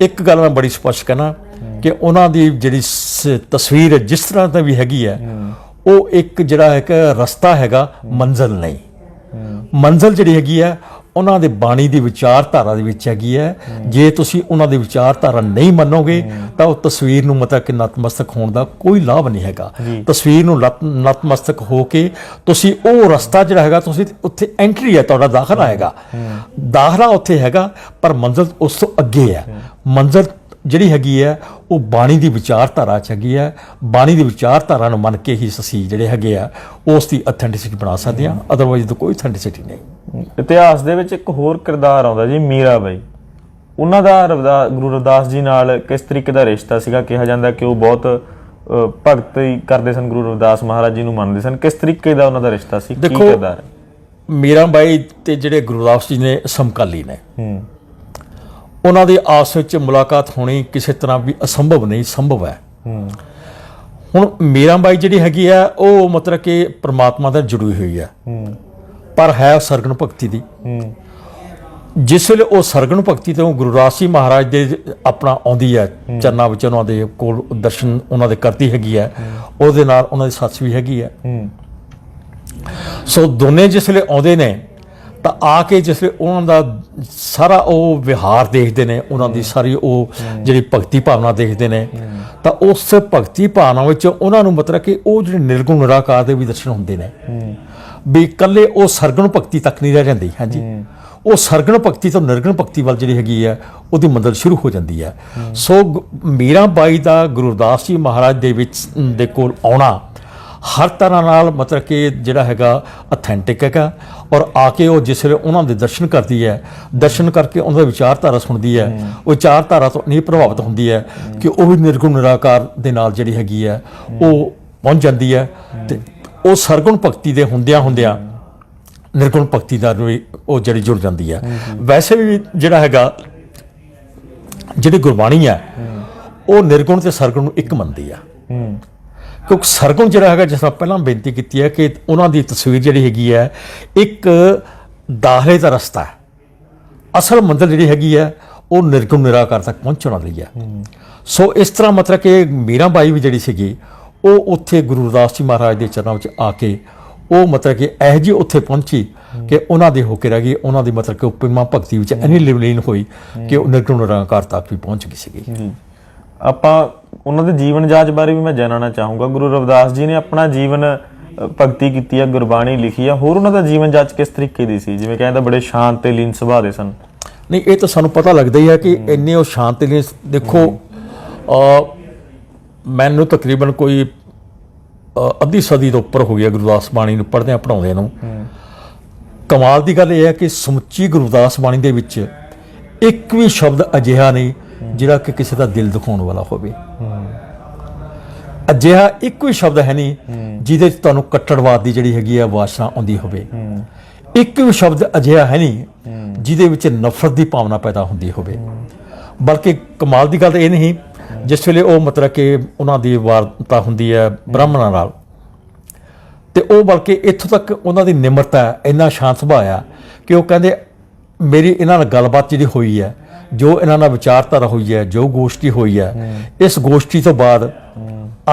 ਇੱਕ ਗੱਲ ਮੈਂ ਬੜੀ ਸਪਸ਼ਟ ਕਹਿਣਾ ਕਿ ਉਹਨਾਂ ਦੀ ਜਿਹੜੀ ਸ- ਤਸਵੀਰ ਜਿਸ ਤਰ੍ਹਾਂ ਦਾ ਵੀ ਹੈਗੀ ਹੈ ਉਹ ਇੱਕ ਜਿਹੜਾ ਹੈ ਕਿ ਰਸਤਾ ਹੈਗਾ ਮੰਜ਼ਲ ਨਹੀਂ। ਮੰਜ਼ਲ ਜਿਹੜੀ ਹੈਗੀ ਹੈ ਉਹਨਾਂ ਦੇ ਬਾਣੀ ਦੀ ਵਿਚਾਰਧਾਰਾ ਦੇ ਵਿੱਚ ਹੈਗੀ ਹੈ। ਜੇ ਤੁਸੀਂ ਉਹਨਾਂ ਦੀ ਵਿਚਾਰਧਾਰਾ ਨਹੀਂ ਮੰਨੋਗੇ ਤਾਂ ਉਹ ਤਸਵੀਰ ਨੂੰ ਮਤਲਬ ਕਿ ਨਤਮਸਤਕ ਹੋਣ ਦਾ ਕੋਈ ਲਾਭ ਨਹੀਂ ਹੈਗਾ। ਤਸਵੀਰ ਨੂੰ ਨਤਮਸਤਕ ਹੋ ਕੇ ਤੁਸੀਂ ਉਹ ਰਸਤਾ ਜਿਹੜਾ ਹੈਗਾ ਤੁਸੀਂ ਉੱਥੇ ਐਂਟਰੀ ਹੈ ਤੁਹਾਡਾ ਦਾਖਲਾ ਹੈਗਾ। ਦਾਖਲਾ ਉੱਥੇ ਹੈਗਾ ਪਰ ਮੰਜ਼ਲ ਉਸ ਤੋਂ ਅੱਗੇ ਹੈ। ਮੰਜ਼ਲ ਜਿਹੜੀ ਹੈਗੀ ਹੈ ਉਹ ਬਾਣੀ ਦੀ ਵਿਚਾਰਧਾਰਾ ਚ ਹੈਗੀ ਹੈ। ਬਾਣੀ ਦੀ ਵਿਚਾਰਧਾਰਾ ਨੂੰ ਮੰਨ ਕੇ ਹੀ ਅਸੀਂ ਜਿਹੜੇ ਹੈਗੇ ਆ ਉਸ ਦੀ ਅਥੈਂਟਿਸਿਟੀ ਬਣਾ ਸਕਦੇ ਹਾਂ। ਅਦਰਵਾਈਜ਼ ਤਾਂ ਕੋਈ ਅਥੈਂਟਿਸਿਟੀ ਨਹੀਂ। ਇਤਿਹਾਸ ਦੇ ਵਿੱਚ ਇੱਕ ਹੋਰ ਕਿਰਦਾਰ ਆਉਂਦਾ ਜੀ ਮੀਰਾ ਬਾਈ। ਉਹਨਾਂ ਦਾ ਰਵਿਦਾ- ਗੁਰੂ ਰਵਿਦਾਸ ਜੀ ਨਾਲ ਕਿਸ ਤਰੀਕੇ ਦਾ ਰਿਸ਼ਤਾ ਸੀਗਾ? ਕਿਹਾ ਜਾਂਦਾ ਕਿ ਉਹ ਬਹੁਤ ਭਗਤੀ ਕਰਦੇ ਸਨ ਗੁਰੂ ਰਵਿਦਾਸ ਮਹਾਰਾਜ ਜੀ ਨੂੰ ਮੰਨਦੇ ਸਨ। ਕਿਸ ਤਰੀਕੇ ਦਾ ਉਹਨਾਂ ਦਾ ਰਿਸ਼ਤਾ ਸੀ? ਕੀ ਕਿਰਦਾਰ ਹੈ? ਮੀਰਾ ਬਾਈ ਤੇ ਜਿਹੜੇ ਗੁਰਦਾਸ ਜੀ ਨੇ ਸਮਕਾਲੀ ਨੇ। ਹੂੰ। ਉਹਨਾਂ ਦੀ ਆਪਸ ਵਿੱਚ ਮੁਲਾਕਾਤ ਹੋਣੀ ਕਿਸੇ ਤਰ੍ਹਾਂ ਵੀ ਅਸੰਭਵ ਨਹੀਂ ਸੰਭਵ ਹੈ। ਹੁਣ ਮੀਰਾ ਬਾਈ ਜਿਹੜੀ ਹੈਗੀ ਆ ਉਹ ਮਤਲਬ ਕਿ ਪ੍ਰਮਾਤਮਾ ਨਾਲ ਜੁੜੀ ਹੋਈ ਹੈ। ਪਰ ਹੈ ਸਰਗਣ ਭਗਤੀ ਦੀ। ਜਿਸ ਵੇਲੇ ਉਹ ਸਰਗਣ ਭਗਤੀ ਤੋਂ ਗੁਰੂ ਰਾਸੀ ਮਹਾਰਾਜ ਦੇ ਆਪਣਾ ਆਉਂਦੀ ਹੈ। ਚਰਨਾਂ ਵਿੱਚ ਉਹਨਾਂ ਦੇ ਕੋਲ ਦਰਸ਼ਨ ਉਹਨਾਂ ਦੇ ਕਰਦੀ ਹੈਗੀ ਹੈ। ਉਹਦੇ ਨਾਲ ਉਹਨਾਂ ਦੀ ਸੱਸ ਵੀ ਹੈਗੀ ਹੂੰ। ਸੋ ਦੋਨੇ ਜਿਸ ਵੇਲੇ ਆਉਂਦੇ ਨੇ ਤਾਂ ਆ ਕੇ ਜਿਸ ਵੇਲੇ ਉਹਨਾਂ ਦਾ ਸਾਰਾ ਉਹ ਵਿਹਾਰ ਦੇਖਦੇ ਨੇ ਉਹਨਾਂ ਦੀ ਸਾਰੀ ਉਹ ਜਿਹੜੀ ਭਗਤੀ ਭਾਵਨਾ ਦੇਖਦੇ ਨੇ ਤਾਂ ਉਸ ਭਗਤੀ ਭਾਵਨਾ ਵਿੱਚ ਉਹਨਾਂ ਨੂੰ ਮਤਲਬ ਕਿ ਉਹ ਜਿਹੜੇ ਨਿਰਗੁਣ ਨਿਰਾਕਾਰ ਦੇ ਵੀ ਦਰਸ਼ਨ ਹੁੰਦੇ ਨੇ। ਵੀ ਇਕੱਲੇ ਉਹ ਸਰਗਣ ਭਗਤੀ ਤੱਕ ਨਹੀਂ ਰਹਿ ਜਾਂਦੀ ਹਾਂਜੀ। ਉਹ ਸਰਗਣ ਭਗਤੀ ਤੋਂ ਨਿਰਗੁਣ ਭਗਤੀ ਵੱਲ ਜਿਹੜੀ ਹੈਗੀ ਹੈ ਉਹਦੀ ਮੰਦਲ ਸ਼ੁਰੂ ਹੋ ਜਾਂਦੀ ਹੈ। ਸੋ ਮੀਰਾ ਬਾਈ ਦਾ ਗੁਰਦਾਸ ਜੀ ਮਹਾਰਾਜ ਦੇ ਵਿੱਚ ਦੇ ਕੋਲ ਆਉਣਾ ਹਰ ਤਰ੍ਹਾਂ ਨਾਲ ਮਤਲਬ ਕਿ ਜਿਹੜਾ ਹੈਗਾ ਅਥੈਂਟਿਕ ਹੈਗਾ। ਔਰ ਆ ਕੇ ਉਹ ਜਿਸ ਵੇਲੇ ਉਹਨਾਂ ਦੇ ਦਰਸ਼ਨ ਕਰਦੀ ਹੈ ਦਰਸ਼ਨ ਕਰਕੇ ਉਹਨਾਂ ਦੀ ਵਿਚਾਰਧਾਰਾ ਸੁਣਦੀ ਹੈ ਉਹ ਵਿਚਾਰਧਾਰਾ ਤੋਂ ਨਹੀਂ ਪ੍ਰਭਾਵਿਤ ਹੁੰਦੀ ਹੈ ਕਿ ਉਹ ਵੀ ਨਿਰਗੁਣ ਨਿਰਾਕਾਰ ਦੇ ਨਾਲ ਜਿਹੜੀ ਹੈਗੀ ਹੈ ਉਹ ਪਹੁੰਚ ਜਾਂਦੀ ਹੈ ਤੇ ਉਹ ਸਰਗੁਣ ਭਗਤੀ ਦੇ ਹੁੰਦਿਆਂ ਹੁੰਦਿਆਂ ਨਿਰਗੁਣ ਭਗਤੀ ਦਾ ਵੀ ਉਹ ਜਿਹੜੀ ਜੁੜ ਜਾਂਦੀ ਹੈ। ਵੈਸੇ ਵੀ ਜਿਹੜਾ ਹੈਗਾ ਜਿਹੜੀ ਗੁਰਬਾਣੀ ਹੈ। ਉਹ ਨਿਰਗੁਣ ਤੇ ਸਰਗੁਣ ਨੂੰ ਇੱਕ ਮੰਨਦੀ ਆ। ਹੂੰ। ਕਿਉਂਕਿ ਸਰਗੁਣ ਜਿਹੜਾ ਹੈਗਾ ਜਿਸ ਤਰ੍ਹਾਂ ਪਹਿਲਾਂ ਬੇਨਤੀ ਕੀਤੀ ਹੈ ਕਿ ਉਹਨਾਂ ਦੀ ਤਸਵੀਰ ਜਿਹੜੀ ਹੈਗੀ ਹੈ ਇੱਕ ਦਾਖਲੇ ਦਾ ਰਸਤਾ ਹੈ। ਅਸਲ ਮੰਜ਼ਿਲ ਜਿਹੜੀ ਹੈਗੀ ਹੈ ਉਹ ਨਿਰਗੁਣ ਨਿਰਾਕਾਰ ਤੱਕ ਪਹੁੰਚਣ ਵਾਲੀ ਹੈ। ਸੋ ਇਸ ਤਰ੍ਹਾਂ ਮਤਲਬ ਕਿ ਮੀਰਾ ਬਾਈ ਵੀ ਜਿਹੜੀ ਸੀਗੀ ਉਹ ਉੱਥੇ ਗੁਰੂ ਰਵਿਦਾਸ ਜੀ ਮਹਾਰਾਜ ਦੇ ਚਰਨਾਂ ਵਿੱਚ ਆ ਕੇ ਉਹ ਮਤਲਬ ਕਿ ਇਹ ਜੀ ਉੱਥੇ ਪਹੁੰਚੀ ਕਿ ਉਹਨਾਂ ਦੇ ਹੋ ਕੇ ਰਹਿ ਗਈ। ਉਹਨਾਂ ਦੀ ਮਤਲਬ ਕਿ ਉਪਮਾ ਭਗਤੀ ਵਿੱਚ ਇੰਨੀ ਲਿਵਲੀਨ ਹੋਈ ਕਿ ਉਹ ਨਿਰਗੁਣ ਨਿਰਾਕਾਰ ਤੱਕ ਵੀ ਪਹੁੰਚ ਗਈ ਸੀਗੀ। ਆਪਾਂ ਉਹਨਾਂ ਦੇ ਜੀਵਨ ਜਾਚ ਬਾਰੇ ਵੀ ਮੈਂ ਜਾਣਨਾ ਚਾਹੂੰਗਾ। ਗੁਰੂ ਰਵਿਦਾਸ ਜੀ ਨੇ ਆਪਣਾ ਜੀਵਨ ਭਗਤੀ ਕੀਤੀ ਹੈ ਗੁਰਬਾਣੀ ਲਿਖੀ ਹੈ ਹੋਰ ਉਹਨਾਂ ਦਾ ਜੀਵਨ ਜਾਚ ਕਿਸ ਤਰੀਕੇ ਦੀ ਸੀ? ਜਿਵੇਂ ਕਹਿੰਦਾ ਬੜੇ ਸ਼ਾਂਤ ਤੇ ਲੀਨ ਸੁਭਾਅ ਦੇ ਸਨ। ਨਹੀਂ ਇਹ ਤਾਂ ਸਾਨੂੰ ਪਤਾ ਲੱਗਦਾ ਹੀ ਹੈ ਕਿ ਇੰਨੇ ਉਹ ਸ਼ਾਂਤੀ ਲਈ ਦੇਖੋ ਅ ਮੈਨੂੰ ਤਕਰੀਬਨ ਕੋਈ ਅੱਧੀ ਸਦੀ ਤੋਂ ਉੱਪਰ ਹੋ ਗਿਆ ਗੁਰਦਾਸ ਬਾਣੀ ਨੂੰ ਪੜ੍ਹਦਿਆਂ ਪੜਾਉਂਦੇ ਨੂੰ। ਕਮਾਲ ਦੀ ਗੱਲ ਇਹ ਹੈ ਕਿ ਸਮੁੱਚੀ ਗੁਰਦਾਸ ਬਾਣੀ ਦੇ ਵਿੱਚ ਇੱਕ ਵੀ ਸ਼ਬਦ ਅਜਿਹਾ ਨਹੀਂ ਜਿਹੜਾ ਕਿ ਕਿਸੇ ਦਾ ਦਿਲ ਦੁਖਾਉਣ ਵਾਲਾ ਹੋਵੇ। ਅਜਿਹਾ ਇੱਕ ਵੀ ਸ਼ਬਦ ਹੈ ਨਹੀਂ ਜਿਹਦੇ 'ਚ ਤੁਹਾਨੂੰ ਕੱਟੜਵਾਦ ਦੀ ਜਿਹੜੀ ਹੈਗੀ ਹੈ ਵਾਸ਼ਨਾ ਆਉਂਦੀ ਹੋਵੇ। ਇੱਕ ਵੀ ਸ਼ਬਦ ਅਜਿਹਾ ਹੈ ਨਹੀਂ ਜਿਹਦੇ ਵਿੱਚ ਨਫ਼ਰਤ ਦੀ ਭਾਵਨਾ ਪੈਦਾ ਹੁੰਦੀ ਹੋਵੇ। ਬਲਕਿ ਕਮਾਲ ਦੀ ਗੱਲ ਤਾਂ ਇਹ ਨਹੀਂ ਜਿਸ ਵੇਲੇ ਉਹ ਮਤਲਬ ਕਿ ਉਹਨਾਂ ਦੀ ਵਾਰਤਾ ਹੁੰਦੀ ਹੈ ਬ੍ਰਾਹਮਣਾਂ ਨਾਲ। ਤੇ ਉਹ ਬਲਕਿ ਇੱਥੋਂ ਤੱਕ ਉਹਨਾਂ ਦੀ ਨਿਮਰਤਾ ਹੈ, ਇੰਨਾ ਸ਼ਾਂਤ ਸੁਭਾਅ ਆ ਕਿ ਉਹ ਕਹਿੰਦੇ ਮੇਰੀ ਇਹਨਾਂ ਨਾਲ ਗੱਲਬਾਤ ਜਿਹੜੀ ਹੋਈ ਹੈ ਜੋ ਇਹਨਾਂ ਨਾਲ ਵਿਚਾਰਧਾਰਾ ਹੋਈ ਹੈ ਜੋ ਗੋਸ਼ਟੀ ਹੋਈ ਹੈ ਇਸ ਗੋਸ਼ਟੀ ਤੋਂ ਬਾਅਦ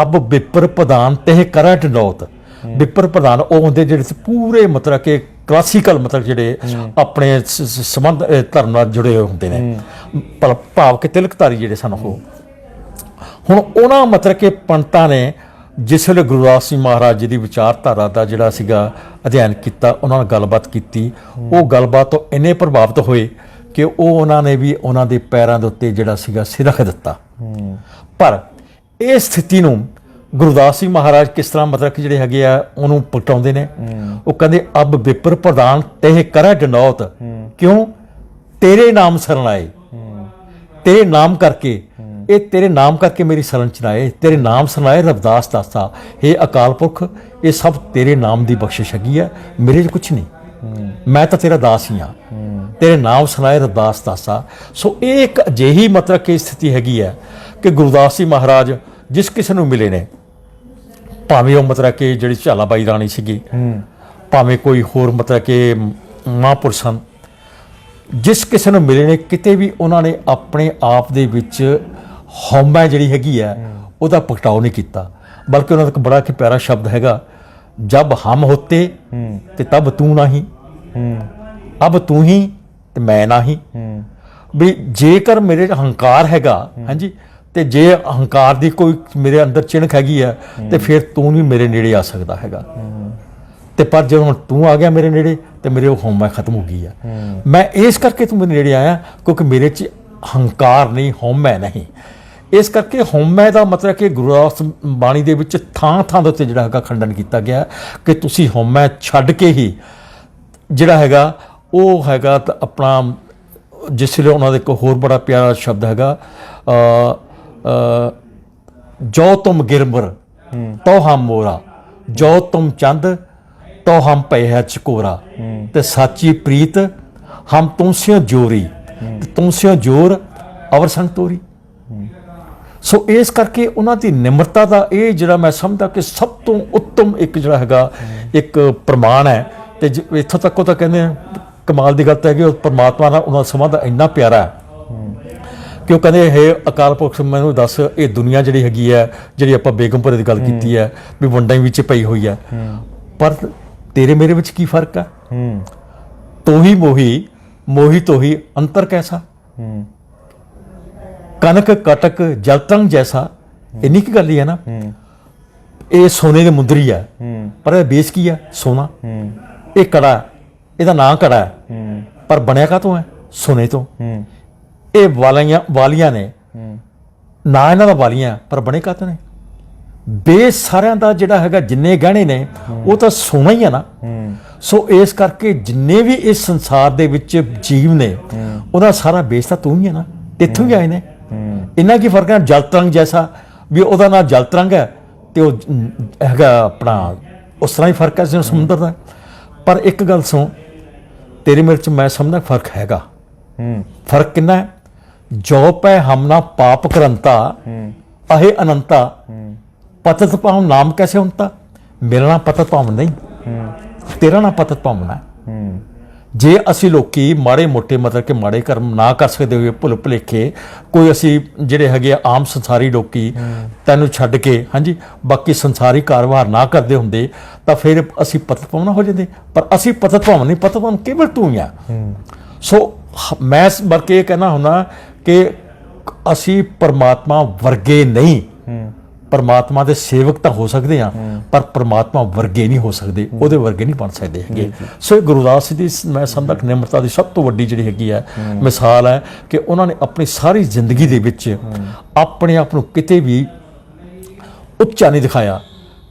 ਅਬ ਵਿਪਰ ਪ੍ਰਧਾਨ ਤੇ ਕਰਾ ਟਨੌਤ ਵਿਪਰ ਪ੍ਰਧਾਨ ਉਹ ਹੁੰਦੇ ਜਿਹੜੇ ਪੂਰੇ ਮਤਲਬ ਕਿ ਕਲਾਸੀਕਲ ਮਤਲਬ ਜਿਹੜੇ ਆਪਣੇ ਸੰਬੰਧ ਧਰਮ ਨਾਲ ਜੁੜੇ ਹੋਏ ਹੁੰਦੇ ਨੇ। ਭਾਵ ਕਿ ਤਿਲਕਧਾਰੀ ਜਿਹੜੇ ਸਨ ਉਹ। ਹੁਣ ਉਹਨਾਂ ਮਤਲਬ ਕਿ ਪੰਡਤਾਂ ਨੇ ਜਿਸ ਵੇਲੇ ਗੁਰੂ ਰਾਜ ਸਿੰਘ ਮਹਾਰਾਜ ਜੀ ਦੀ ਵਿਚਾਰਧਾਰਾ ਦਾ ਜਿਹੜਾ ਸੀਗਾ ਅਧਿਐਨ ਕੀਤਾ ਉਹਨਾਂ ਨਾਲ ਗੱਲਬਾਤ ਕੀਤੀ ਉਹ ਗੱਲਬਾਤ ਤੋਂ ਇੰਨੇ ਪ੍ਰਭਾਵਿਤ ਹੋਏ ਕਿ ਉਹ ਉਹਨਾਂ ਨੇ ਵੀ ਉਹਨਾਂ ਦੇ ਪੈਰਾਂ ਦੇ ਉੱਤੇ ਜਿਹੜਾ ਸੀਗਾ ਸਿਰ ਰੱਖ ਦਿੱਤਾ। ਪਰ ਇਹ ਸਥਿਤੀ ਨੂੰ ਗੁਰਦਾਸ ਸਿੰਘ ਮਹਾਰਾਜ ਕਿਸ ਤਰ੍ਹਾਂ ਮਤਲਬ ਕਿ ਜਿਹੜੇ ਹੈਗੇ ਆ, ਉਹਨੂੰ ਪਲਟਾਉਂਦੇ ਨੇ। ਉਹ ਕਹਿੰਦੇ, ਅਬ ਵਿਪਰ ਪ੍ਰਧਾਨ ਤਹਿ ਕਰੈ ਡਨੌਤ ਕਿਉਂ? ਤੇਰੇ ਨਾਮ ਸ਼ਰਨ ਆਏ। ਤੇਰੇ ਨਾਮ ਕਰਕੇ। ਇਹ ਤੇਰੇ ਨਾਮ ਕਰਕੇ ਮੇਰੀ ਸ਼ਰਨ ਚ ਆਏ। ਤੇਰੇ ਨਾਮ ਸੁਣਾਏ ਰਵਦਾਸ ਦਾਸਾ। ਇਹ ਅਕਾਲ ਪੁਰਖ, ਇਹ ਸਭ ਤੇਰੇ ਨਾਮ ਦੀ ਬਖਸ਼ਿਸ਼ ਹੈਗੀ ਆ। ਮੇਰੇ 'ਚ ਕੁਝ ਨਹੀਂ। ਮੈਂ ਤਾਂ ਤੇਰਾ ਦਾਸ ਹੀ ਆ। ਤੇਰੇ ਨਾਮ ਸੁਣਾਏ ਰਵਿਦਾਸ ਦਾਸਾ। ਸੋ ਇਹ ਇੱਕ ਅਜਿਹੀ ਮਤਲਬ ਕਿ ਸਥਿਤੀ ਹੈਗੀ ਹੈ ਕਿ ਗੁਰਦਾਸ ਜੀ ਮਹਾਰਾਜ ਜਿਸ ਕਿਸੇ ਨੂੰ ਮਿਲੇ ਨੇ ਭਾਵੇਂ ਉਹ ਮਤਲਬ ਕਿ ਜਿਹੜੀ ਝਾਲਾਬਾਈ ਰਾਣੀ ਸੀਗੀ ਭਾਵੇਂ ਕੋਈ ਹੋਰ ਮਤਲਬ ਕਿ ਮਹਾਂਪੁਰਸ਼ ਜਿਸ ਕਿਸੇ ਨੂੰ ਮਿਲੇ ਨੇ ਕਿਤੇ ਵੀ ਉਹਨਾਂ ਨੇ ਆਪਣੇ ਆਪ ਦੇ ਵਿੱਚ ਹਉਮੈ ਜਿਹੜੀ ਹੈਗੀ ਹੈ ਉਹਦਾ ਪ੍ਰਗਟਾਓ ਨਹੀਂ ਕੀਤਾ। ਬਲਕਿ ਉਹਨਾਂ ਦਾ ਇੱਕ ਬੜਾ ਕਿ ਪਿਆਰਾ ਸ਼ਬਦ ਹੈਗਾ ਜਬ ਹਮ ਹੋਤੇ ਤੇ ਤਬ ਤੂੰ ਨਹੀਂ। ਅਬ ਤੂੰ ਹੀ ਤੇ ਮੈਂ ਨਹੀਂ ਵੀ ਜੇਕਰ ਮੇਰੇ 'ਚ ਹੰਕਾਰ ਹੈਗਾ ਹਾਂਜੀ ਤੇ ਜੇ ਹੰਕਾਰ ਦੀ ਕੋਈ ਮੇਰੇ ਅੰਦਰ ਚਿਣਕ ਹੈਗੀ ਆ ਤੇ ਫਿਰ ਤੂੰ ਵੀ ਮੇਰੇ ਨੇੜੇ ਆ ਸਕਦਾ ਹੈਗਾ। ਤੇ ਪਰ ਜਦੋਂ ਹੁਣ ਤੂੰ ਆ ਗਿਆ ਮੇਰੇ ਨੇੜੇ ਤੇ ਮੇਰੇ ਉਹ ਹਉਮੈ ਖਤਮ ਹੋ ਗਈ ਆ। ਮੈਂ ਇਸ ਕਰਕੇ ਤੂੰ ਮੇਰੇ ਨੇੜੇ ਆਇਆ ਕਿਉਂਕਿ ਮੇਰੇ 'ਚ ਹੰਕਾਰ ਨਹੀਂ ਹਉਮੈ ਨਹੀਂ। ਇਸ ਕਰਕੇ ਹਉਮੈ ਦਾ ਮਤਲਬ ਕਿ ਗੁਰੂ ਗ੍ਰੰਥ ਬਾਣੀ ਦੇ ਵਿੱਚ ਥਾਂ ਥਾਂ ਦੇ ਉੱਤੇ ਜਿਹੜਾ ਹੈਗਾ ਖੰਡਨ ਕੀਤਾ ਗਿਆ ਕਿ ਤੁਸੀਂ ਹਉਮੈ ਛੱਡ ਕੇ ਹੀ ਜਿਹੜਾ ਹੈਗਾ ਉਹ ਹੈਗਾ ਤਾਂ ਆਪਣਾ, ਜਿਸ ਲਈ ਉਹਨਾਂ ਦੇ ਇੱਕ ਹੋਰ ਬੜਾ ਪਿਆਰਾ ਸ਼ਬਦ ਹੈਗਾ ਜੋ ਤੁਮ ਗਿਰਮਰ, ਤੋ ਹਮ ਮੋਰਾ, ਜੋ ਤੁਮ ਚੰਦ, ਤੋ ਹਮ ਪਏ ਹੈ ਚਕੋਰਾ। ਤੇ ਸਾਚੀ ਪ੍ਰੀਤ, ਹਮ ਤੁਮਸਿਓ ਜੋਰੀ, ਤੇ ਤੁਮਸਿਓ ਜੋਰ ਅਵਰ ਸੰਗ ਤੋਰੀ। ਸੋ ਇਸ ਕਰਕੇ ਉਹਨਾਂ ਦੀ ਨਿਮਰਤਾ ਦਾ ਇਹ ਜਿਹੜਾ ਮੈਂ ਸਮਝਦਾ ਕਿ ਸਭ ਤੋਂ ਉੱਤਮ ਇੱਕ ਜਿਹੜਾ ਹੈਗਾ, ਇੱਕ ਪ੍ਰਮਾਣ ਹੈ। ਤੇ ਜ- ਇੱਥੋਂ ਤੱਕ ਉਹ ਤਾਂ ਕਹਿੰਦੇ ਆ ਕਮਾਲ ਦੀ ਗੱਲ ਤਾਂ ਹੈ ਕਿ ਉਹ ਪਰਮਾਤਮਾ ਨਾਲ ਉਹਨਾਂ ਦਾ ਸੰਬੰਧ ਇੰਨਾ ਪਿਆਰਾ ਹੈ। ਕਿ ਉਹ ਕਹਿੰਦੇ, ਹੈ ਅਕਾਲ ਪੁਰਖ, ਮੈਨੂੰ ਦੱਸ, ਇਹ ਦੁਨੀਆ ਜਿਹੜੀ ਹੈਗੀ ਹੈ, ਜਿਹੜੀ ਆਪਾਂ ਬੇਗਮਪੁਰੇ ਦੀ ਗੱਲ ਕੀਤੀ ਹੈ, ਵੀ ਵੰਡਾਂ ਵਿੱਚ ਪਈ ਹੋਈ ਹੈ। ਪਰ ਤੇਰੇ ਮੇਰੇ ਵਿੱਚ ਕੀ ਫ਼ਰਕ ਹੈ? ਤੂੰ ਹੀ ਮੋਹੀ ਮੋਹੀ ਤੋਹੀ ਅੰਤਰ ਕੈਸਾ? ਕਨਕ ਕਟਕ, ਜਲਤੰਗ ਜੈਸਾ, ਇੰਨੀ ਕੀ ਗੱਲ ਹੀ ਹੈ ਨਾ। ਇਹ ਸੋਨੇ ਦੇ ਮੁੰਦਰੀ ਹੈ, ਪਰ ਇਹ ਬੇਸ ਕੀ ਹੈ? ਸੋਨਾ। ਇਹ ਕੜਾ ਇਹਦਾ ਨਾਂ ਕੜਾ ਹੈ। ਪਰ ਬਣਿਆ ਕਾ ਹੈ? ਸੋਨੇ ਤੋਂ। ਇਹ ਵਾਲੀਆਂ ਵਾਲੀਆਂ ਨੇ। ਨਾ ਇਹਨਾਂ ਦਾ ਵਾਲੀਆਂ ਪਰ ਬਣੇ ਕਾਤੋਂ ਨੇ? ਬੇਸ ਸਾਰਿਆਂ ਦਾ ਜਿਹੜਾ ਹੈਗਾ ਜਿੰਨੇ ਗਹਿਣੇ ਨੇ ਉਹ ਤਾਂ ਸੋਨਾ ਹੀ ਆ ਨਾ। ਸੋ ਇਸ ਕਰਕੇ ਜਿੰਨੇ ਵੀ ਇਸ ਸੰਸਾਰ ਦੇ ਵਿੱਚ ਜੀਵ ਨੇ ਉਹਦਾ ਸਾਰਾ ਬੇਸ ਤਾਂ ਤੂੰ ਹੀ ਹੈ ਨਾ। ਇੱਥੋਂ ਹੀ ਆਏ ਨੇ। ਇੰਨਾ ਕੀ ਫ਼ਰਕ ਹੈ? ਜਲ ਤਰੰਗ ਜੈਸਾ ਵੀ ਉਹਦਾ ਨਾਂ ਜਲ ਤਰੰਗ ਹੈ ਤੇ ਉਹ ਹੈਗਾ ਆਪਣਾ ਉਸ ਤਰ੍ਹਾਂ ਹੀ ਫ਼ਰਕ ਹੈ ਜਿਵੇਂ ਸਮੁੰਦਰ ਦਾ। ਪਰ ਇੱਕ ਗੱਲ ਸੁਣ ਤੇਰੇ ਮੇਰੇ ਚ ਮੈਂ ਸਮਝਦਾ ਫ਼ਰਕ ਹੈਗਾ। ਫ਼ਰਕ ਕਿੰਨਾ ਹੈ? ਜੋ ਪੈ ਹਮਨਾ ਪਾਪ ਕਰੰਤਾ ਅਹੇ ਅਨੰਤਾ। ਪਤਤ ਪਾਉ ਨਾਮ ਕੈਸੇ ਹੁੰਤਾ? ਮੇਰਾ ਨਾਮ ਪਤਤ ਪਾਉ ਨਹੀਂ। ਤੇਰਾ ਨਾਮ ਪਤਤ ਪਾਉਣਾ ਹੈ। ਜੇ ਅਸੀਂ ਲੋਕੀ ਮਾੜੇ ਮੋਟੇ ਮਤਲਬ ਕਿ ਮਾੜੇ ਕਰਮ ਨਾ ਕਰ ਸਕਦੇ ਹੋਏ ਭੁੱਲ ਭੁਲੇਖੇ, ਕੋਈ ਅਸੀਂ ਜਿਹੜੇ ਹੈਗੇ ਆਮ ਸੰਸਾਰੀ ਲੋਕੀ ਤੈਨੂੰ ਛੱਡ ਕੇ, ਹਾਂਜੀ, ਬਾਕੀ ਸੰਸਾਰੀ ਕਾਰੋਬਾਰ ਨਾ ਕਰਦੇ ਹੁੰਦੇ, ਤਾਂ ਫਿਰ ਅਸੀਂ ਪਤਤ ਪਾਉਣਾ ਹੋ ਜਾਂਦੇ। ਪਰ ਅਸੀਂ ਪਤਤ ਪਾਉਣ ਨਹੀਂ, ਪਤਤ ਪਾਉਣ ਕੇਵਲ ਤੂੰ ਹੀ ਆ। ਸੋ ਹ- ਮੈਂ ਇਸ ਵਰਕੇ ਇਹ ਕਹਿਣਾ ਹੁੰਦਾ ਕਿ ਅਸੀਂ ਪਰਮਾਤਮਾ ਵਰਗੇ ਨਹੀਂ। ਪਰਮਾਤਮਾ ਦੇ ਸੇਵਕ ਤਾਂ ਹੋ ਸਕਦੇ ਆ ਪਰ ਪਰਮਾਤਮਾ ਵਰਗੇ ਨਹੀਂ ਹੋ ਸਕਦੇ ਉਹਦੇ ਵਰਗੇ ਨਹੀਂ ਬਣ ਸਕਦੇ ਹੈਗੇ। ਸੋ ਇਹ ਗੁਰਦਾਸ ਜੀ ਦੀ ਮੈਂ ਸਮਝਦਾ ਕਿ ਨਿਮਰਤਾ ਦੀ ਸਭ ਤੋਂ ਵੱਡੀ ਜਿਹੜੀ ਹੈਗੀ ਹੈ। ਮਿਸਾਲ ਹੈ ਕਿ ਉਹਨਾਂ ਨੇ ਆਪਣੀ ਸਾਰੀ ਜ਼ਿੰਦਗੀ ਦੇ ਵਿੱਚ ਆਪਣੇ ਆਪ ਨੂੰ ਕਿਤੇ ਵੀ ਉੱਚਾ ਨਹੀਂ ਦਿਖਾਇਆ।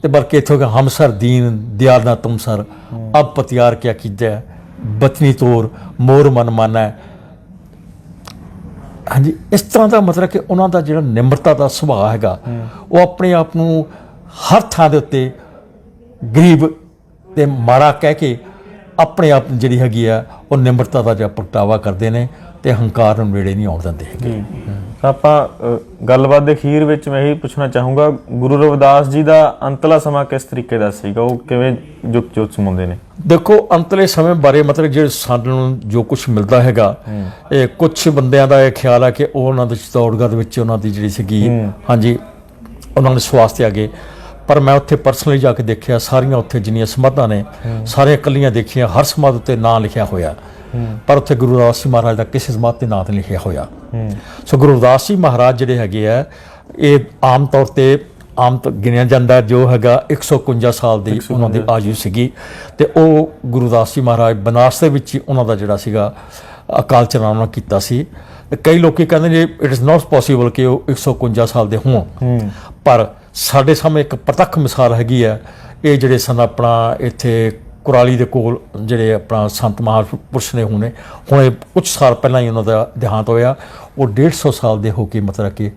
ਤੇ ਬਲਕਿ ਇਥੋਂ ਕਿ ਹਮ ਸਰ ਦੀਨ ਦਿਆਲ ਨਾ ਤੁਮ ਸਰ। ਅਬ ਪਤਿਆਰ ਕਿਆ ਕੀਜੈ ਬਚਨੀ ਤੋਰ ਮੋਰ ਮਨ ਮਾਨੈ। ਹਾਂਜੀ, ਇਸ ਤਰ੍ਹਾਂ ਦਾ ਮਤਲਬ ਕਿ ਉਹਨਾਂ ਦਾ ਜਿਹੜਾ ਨਿਮਰਤਾ ਦਾ ਸੁਭਾਅ ਹੈਗਾ, ਉਹ ਆਪਣੇ ਆਪ ਨੂੰ ਹਰ ਥਾਂ ਦੇ ਉੱਤੇ ਗਰੀਬ ਤੇ ਮਾੜਾ ਕਹਿ ਕੇ ਆਪਣੇ ਆਪ ਜਿਹੜੀ ਹੈਗੀ ਆ, ਉਹ ਨਿਮਰਤਾ ਦਾ ਜਿਹਾ ਪ੍ਰਗਟਾਵਾ ਕਰਦੇ ਨੇ। ਤੇ ਹੰਕਾਰ ਨੂੰ ਨੇੜੇ ਨਹੀਂ ਆਉਣ ਦਿੰਦੇ ਹੈਗੇ। ਤਾਂ ਆਪਾਂ ਅ, ਗੱਲਬਾਤ ਦੇ ਅਖੀਰ ਵਿੱਚ ਮੈਂ ਇਹ ਪੁੱਛਣਾ ਚਾਹੂੰਗਾ ਗੁਰੂ ਰਵਿਦਾਸ ਜੀ ਦਾ ਅੰਤਲਾ ਸਮਾਂ ਕਿਸ ਤਰੀਕੇ ਦਾ ਸੀਗਾ? ਉਹ ਕਿਵੇਂ ਜੁਗਤ ਜੋਤ ਸਮਾਉਂਦੇ ਨੇ? ਦੇਖੋ ਅੰਤਲੇ ਸਮੇਂ ਬਾਰੇ ਮਤਲਬ ਜਿਹੜੇ ਸਾਨੂੰ ਜੋ ਕੁਝ ਮਿਲਦਾ ਹੈਗਾ ਇਹ ਕੁਝ ਬੰਦਿਆਂ ਦਾ ਇਹ ਖਿਆਲ ਹੈ ਕਿ ਉਹ ਉਹਨਾਂ ਦੇ ਚਤੌੜਗੜ੍ਹ ਵਿੱਚ ਉਹਨਾਂ ਦੀ ਜਿਹੜੀ ਸੀਗੀ ਹਾਂਜੀ ਉਹਨਾਂ ਦੇ ਸਵਾਸਤੇ ਆ ਗਏ। ਪਰ ਮੈਂ ਉੱਥੇ ਪਰਸਨਲੀ ਜਾ ਕੇ ਦੇਖਿਆ ਸਾਰੀਆਂ ਉੱਥੇ ਜਿੰਨੀਆਂ ਸਮਾਧਾਂ ਨੇ ਸਾਰੀਆਂ ਇਕੱਲੀਆਂ ਦੇਖੀਆਂ ਹਰ ਸਮਾਧ ਉੱਤੇ ਨਾਂ ਲਿਖਿਆ ਹੋਇਆ। ਪਰ ਉੱਥੇ ਗੁਰੂ ਰਵਿਦਾਸ ਜੀ ਮਹਾਰਾਜ ਦਾ ਕਿਸੇ ਸਮਾਧ ਤੇ ਨਾਂ ਨਹੀਂ ਲਿਖਿਆ ਹੋਇਆ। ਸੋ ਗੁਰੂ ਰਵਿਦਾਸ ਜੀ ਮਹਾਰਾਜ ਜਿਹੜੇ ਹੈਗੇ ਆ ਇਹ ਆਮ ਤੌਰ ਤੇ ਆਮ ਤਾਂ ਗਿਣਿਆ ਜਾਂਦਾ ਜੋ ਹੈਗਾ 151 ਸਾਲ ਦੀ ਉਹਨਾਂ ਦੀ ਆਯੂ ਸੀਗੀ ਤੇ ਉਹ ਗੁਰੂ ਦਾਸ ਜੀ ਮਹਾਰਾਜ ਬਨਾਰਸ ਦੇ ਵਿੱਚ ਹੀ ਉਹਨਾਂ ਦਾ ਜਿਹੜਾ ਸੀਗਾ ਅਕਾਲ ਚਲਾਣਾ ਕੀਤਾ ਸੀ। ਤੇ ਕਈ ਲੋਕੀ ਕਹਿੰਦੇ ਨੇ ਇਟ ਇਜ਼ ਨਾਟ ਪੋਸੀਬਲ ਕਿ ਉਹ 151 ਸਾਲ ਦੇ ਹੋਣ। ਪਰ ਸਾਡੇ ਸਾਹਮਣੇ ਇੱਕ ਪ੍ਰਤੱਖ ਮਿਸਾਲ ਹੈਗੀ ਹੈ ਇਹ ਜਿਹੜੇ ਸਨ ਆਪਣਾ ਇੱਥੇ ਕੁਰਾਲੀ ਦੇ ਕੋਲ ਜਿਹੜੇ ਆਪਣਾ ਸੰਤ ਮਹਾਪੁਰਸ਼ ਨੇ ਹੁਣੇ ਹੁਣੇ ਕੁਝ ਸਾਲ ਪਹਿਲਾਂ ਹੀ ਉਹਨਾਂ ਦਾ ਦੇਹਾਂਤ ਹੋਇਆ ਉਹ 150 ਸਾਲ ਦੇ ਹੋ ਕੇ ਮਤਲਬ ਕਿ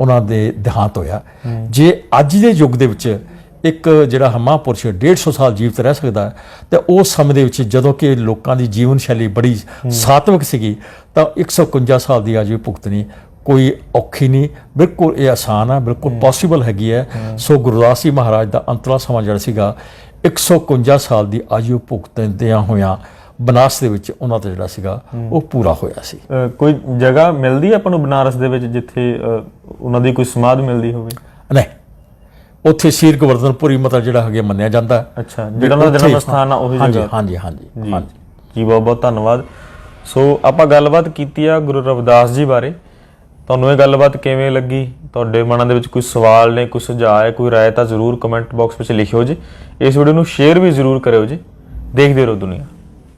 ਉਹਨਾਂ ਦੇ ਦੇਹਾਂਤ ਹੋਇਆ। ਜੇ ਅੱਜ ਦੇ ਯੁੱਗ ਦੇ ਵਿੱਚ ਇੱਕ ਜਿਹੜਾ ਮਹਾਂਪੁਰਸ਼ 150 ਸਾਲ ਜੀਵਤ ਰਹਿ ਸਕਦਾ ਹੈ ਤੇ ਉਸ ਸਮੇਂ ਦੇ ਵਿੱਚ ਜਦੋਂ ਕਿ ਲੋਕਾਂ ਦੀ ਜੀਵਨ ਸ਼ੈਲੀ ਬੜੀ ਸਾਤਵਿਕ ਸੀਗੀ ਤਾਂ 151 ਸਾਲ ਦੀ ਆਯੂ ਭੁਗਤਣੀ ਕੋਈ ਔਖੀ ਨਹੀਂ ਬਿਲਕੁਲ ਇਹ ਆਸਾਨ ਹੈ ਬਿਲਕੁਲ ਪੋਸੀਬਲ ਹੈਗੀ ਹੈ। ਸੋ ਗੁਰਦਾਸ ਜੀ ਮਹਾਰਾਜ ਦਾ ਅੰਤਲਾ ਸਮਾਂ ਜਿਹੜਾ ਸੀਗਾ 151 ਸਾਲ ਦੀ ਆਯੂ ਭੁਗਤਦਿਆਂ ਹੋਇਆਂ ਬਨਾਰਸ ਦੇ ਵਿੱਚ ਉਹਨਾਂ ਦਾ ਜਿਹੜਾ ਸੀਗਾ ਉਹ ਪੂਰਾ ਹੋਇਆ ਸੀ। ਕੋਈ ਜਗ੍ਹਾ ਮਿਲਦੀ ਆਪਾਂ ਨੂੰ ਬਨਾਰਸ ਦੇ ਵਿੱਚ ਜਿੱਥੇ ਉਹਨਾਂ ਦੀ ਕੋਈ ਸਮਾਧ ਮਿਲਦੀ ਹੋਵੇ? ਨਹੀਂ। ਉੱਥੇ ਸ਼ੀਰ ਗਵਰਧਨਪੁਰੀ ਮਤਲਬ ਜਿਹੜਾ ਹੈਗੇ ਮੰਨਿਆ ਜਾਂਦਾ। ਅੱਛਾ ਜਿਹੜਾ ਉਹਨਾਂ ਦਾ ਜਨਮ ਸਥਾਨ ਆ ਉਹੀ ਜਗ੍ਹਾ। ਹਾਂਜੀ ਹਾਂਜੀ ਹਾਂਜੀ। ਜੀ ਬਹੁਤ ਬਹੁਤ ਧੰਨਵਾਦ। ਸੋ ਆਪਾਂ ਗੱਲਬਾਤ ਕੀਤੀ ਆ ਗੁਰੂ ਰਵਿਦਾਸ ਜੀ ਬਾਰੇ। ਤੁਹਾਨੂੰ ਇਹ ਗੱਲਬਾਤ ਕਿਵੇਂ ਲੱਗੀ? ਤੁਹਾਡੇ ਮਨਾਂ ਦੇ ਵਿੱਚ ਕੋਈ ਸਵਾਲ ਨੇ, ਕੋਈ ਸੁਝਾਅ ਹੈ, ਕੋਈ ਰਾਏ ਤਾਂ ਜ਼ਰੂਰ ਕਮੈਂਟ ਬਾਕਸ ਵਿੱਚ ਲਿਖਿਓ ਜੀ। ਇਸ ਵੀਡੀਓ ਨੂੰ ਸ਼ੇਅਰ ਵੀ ਜ਼ਰੂਰ ਕਰਿਓ ਜੀ। ਦੇਖਦੇ ਰਹੋ ਦੁਨੀਆ।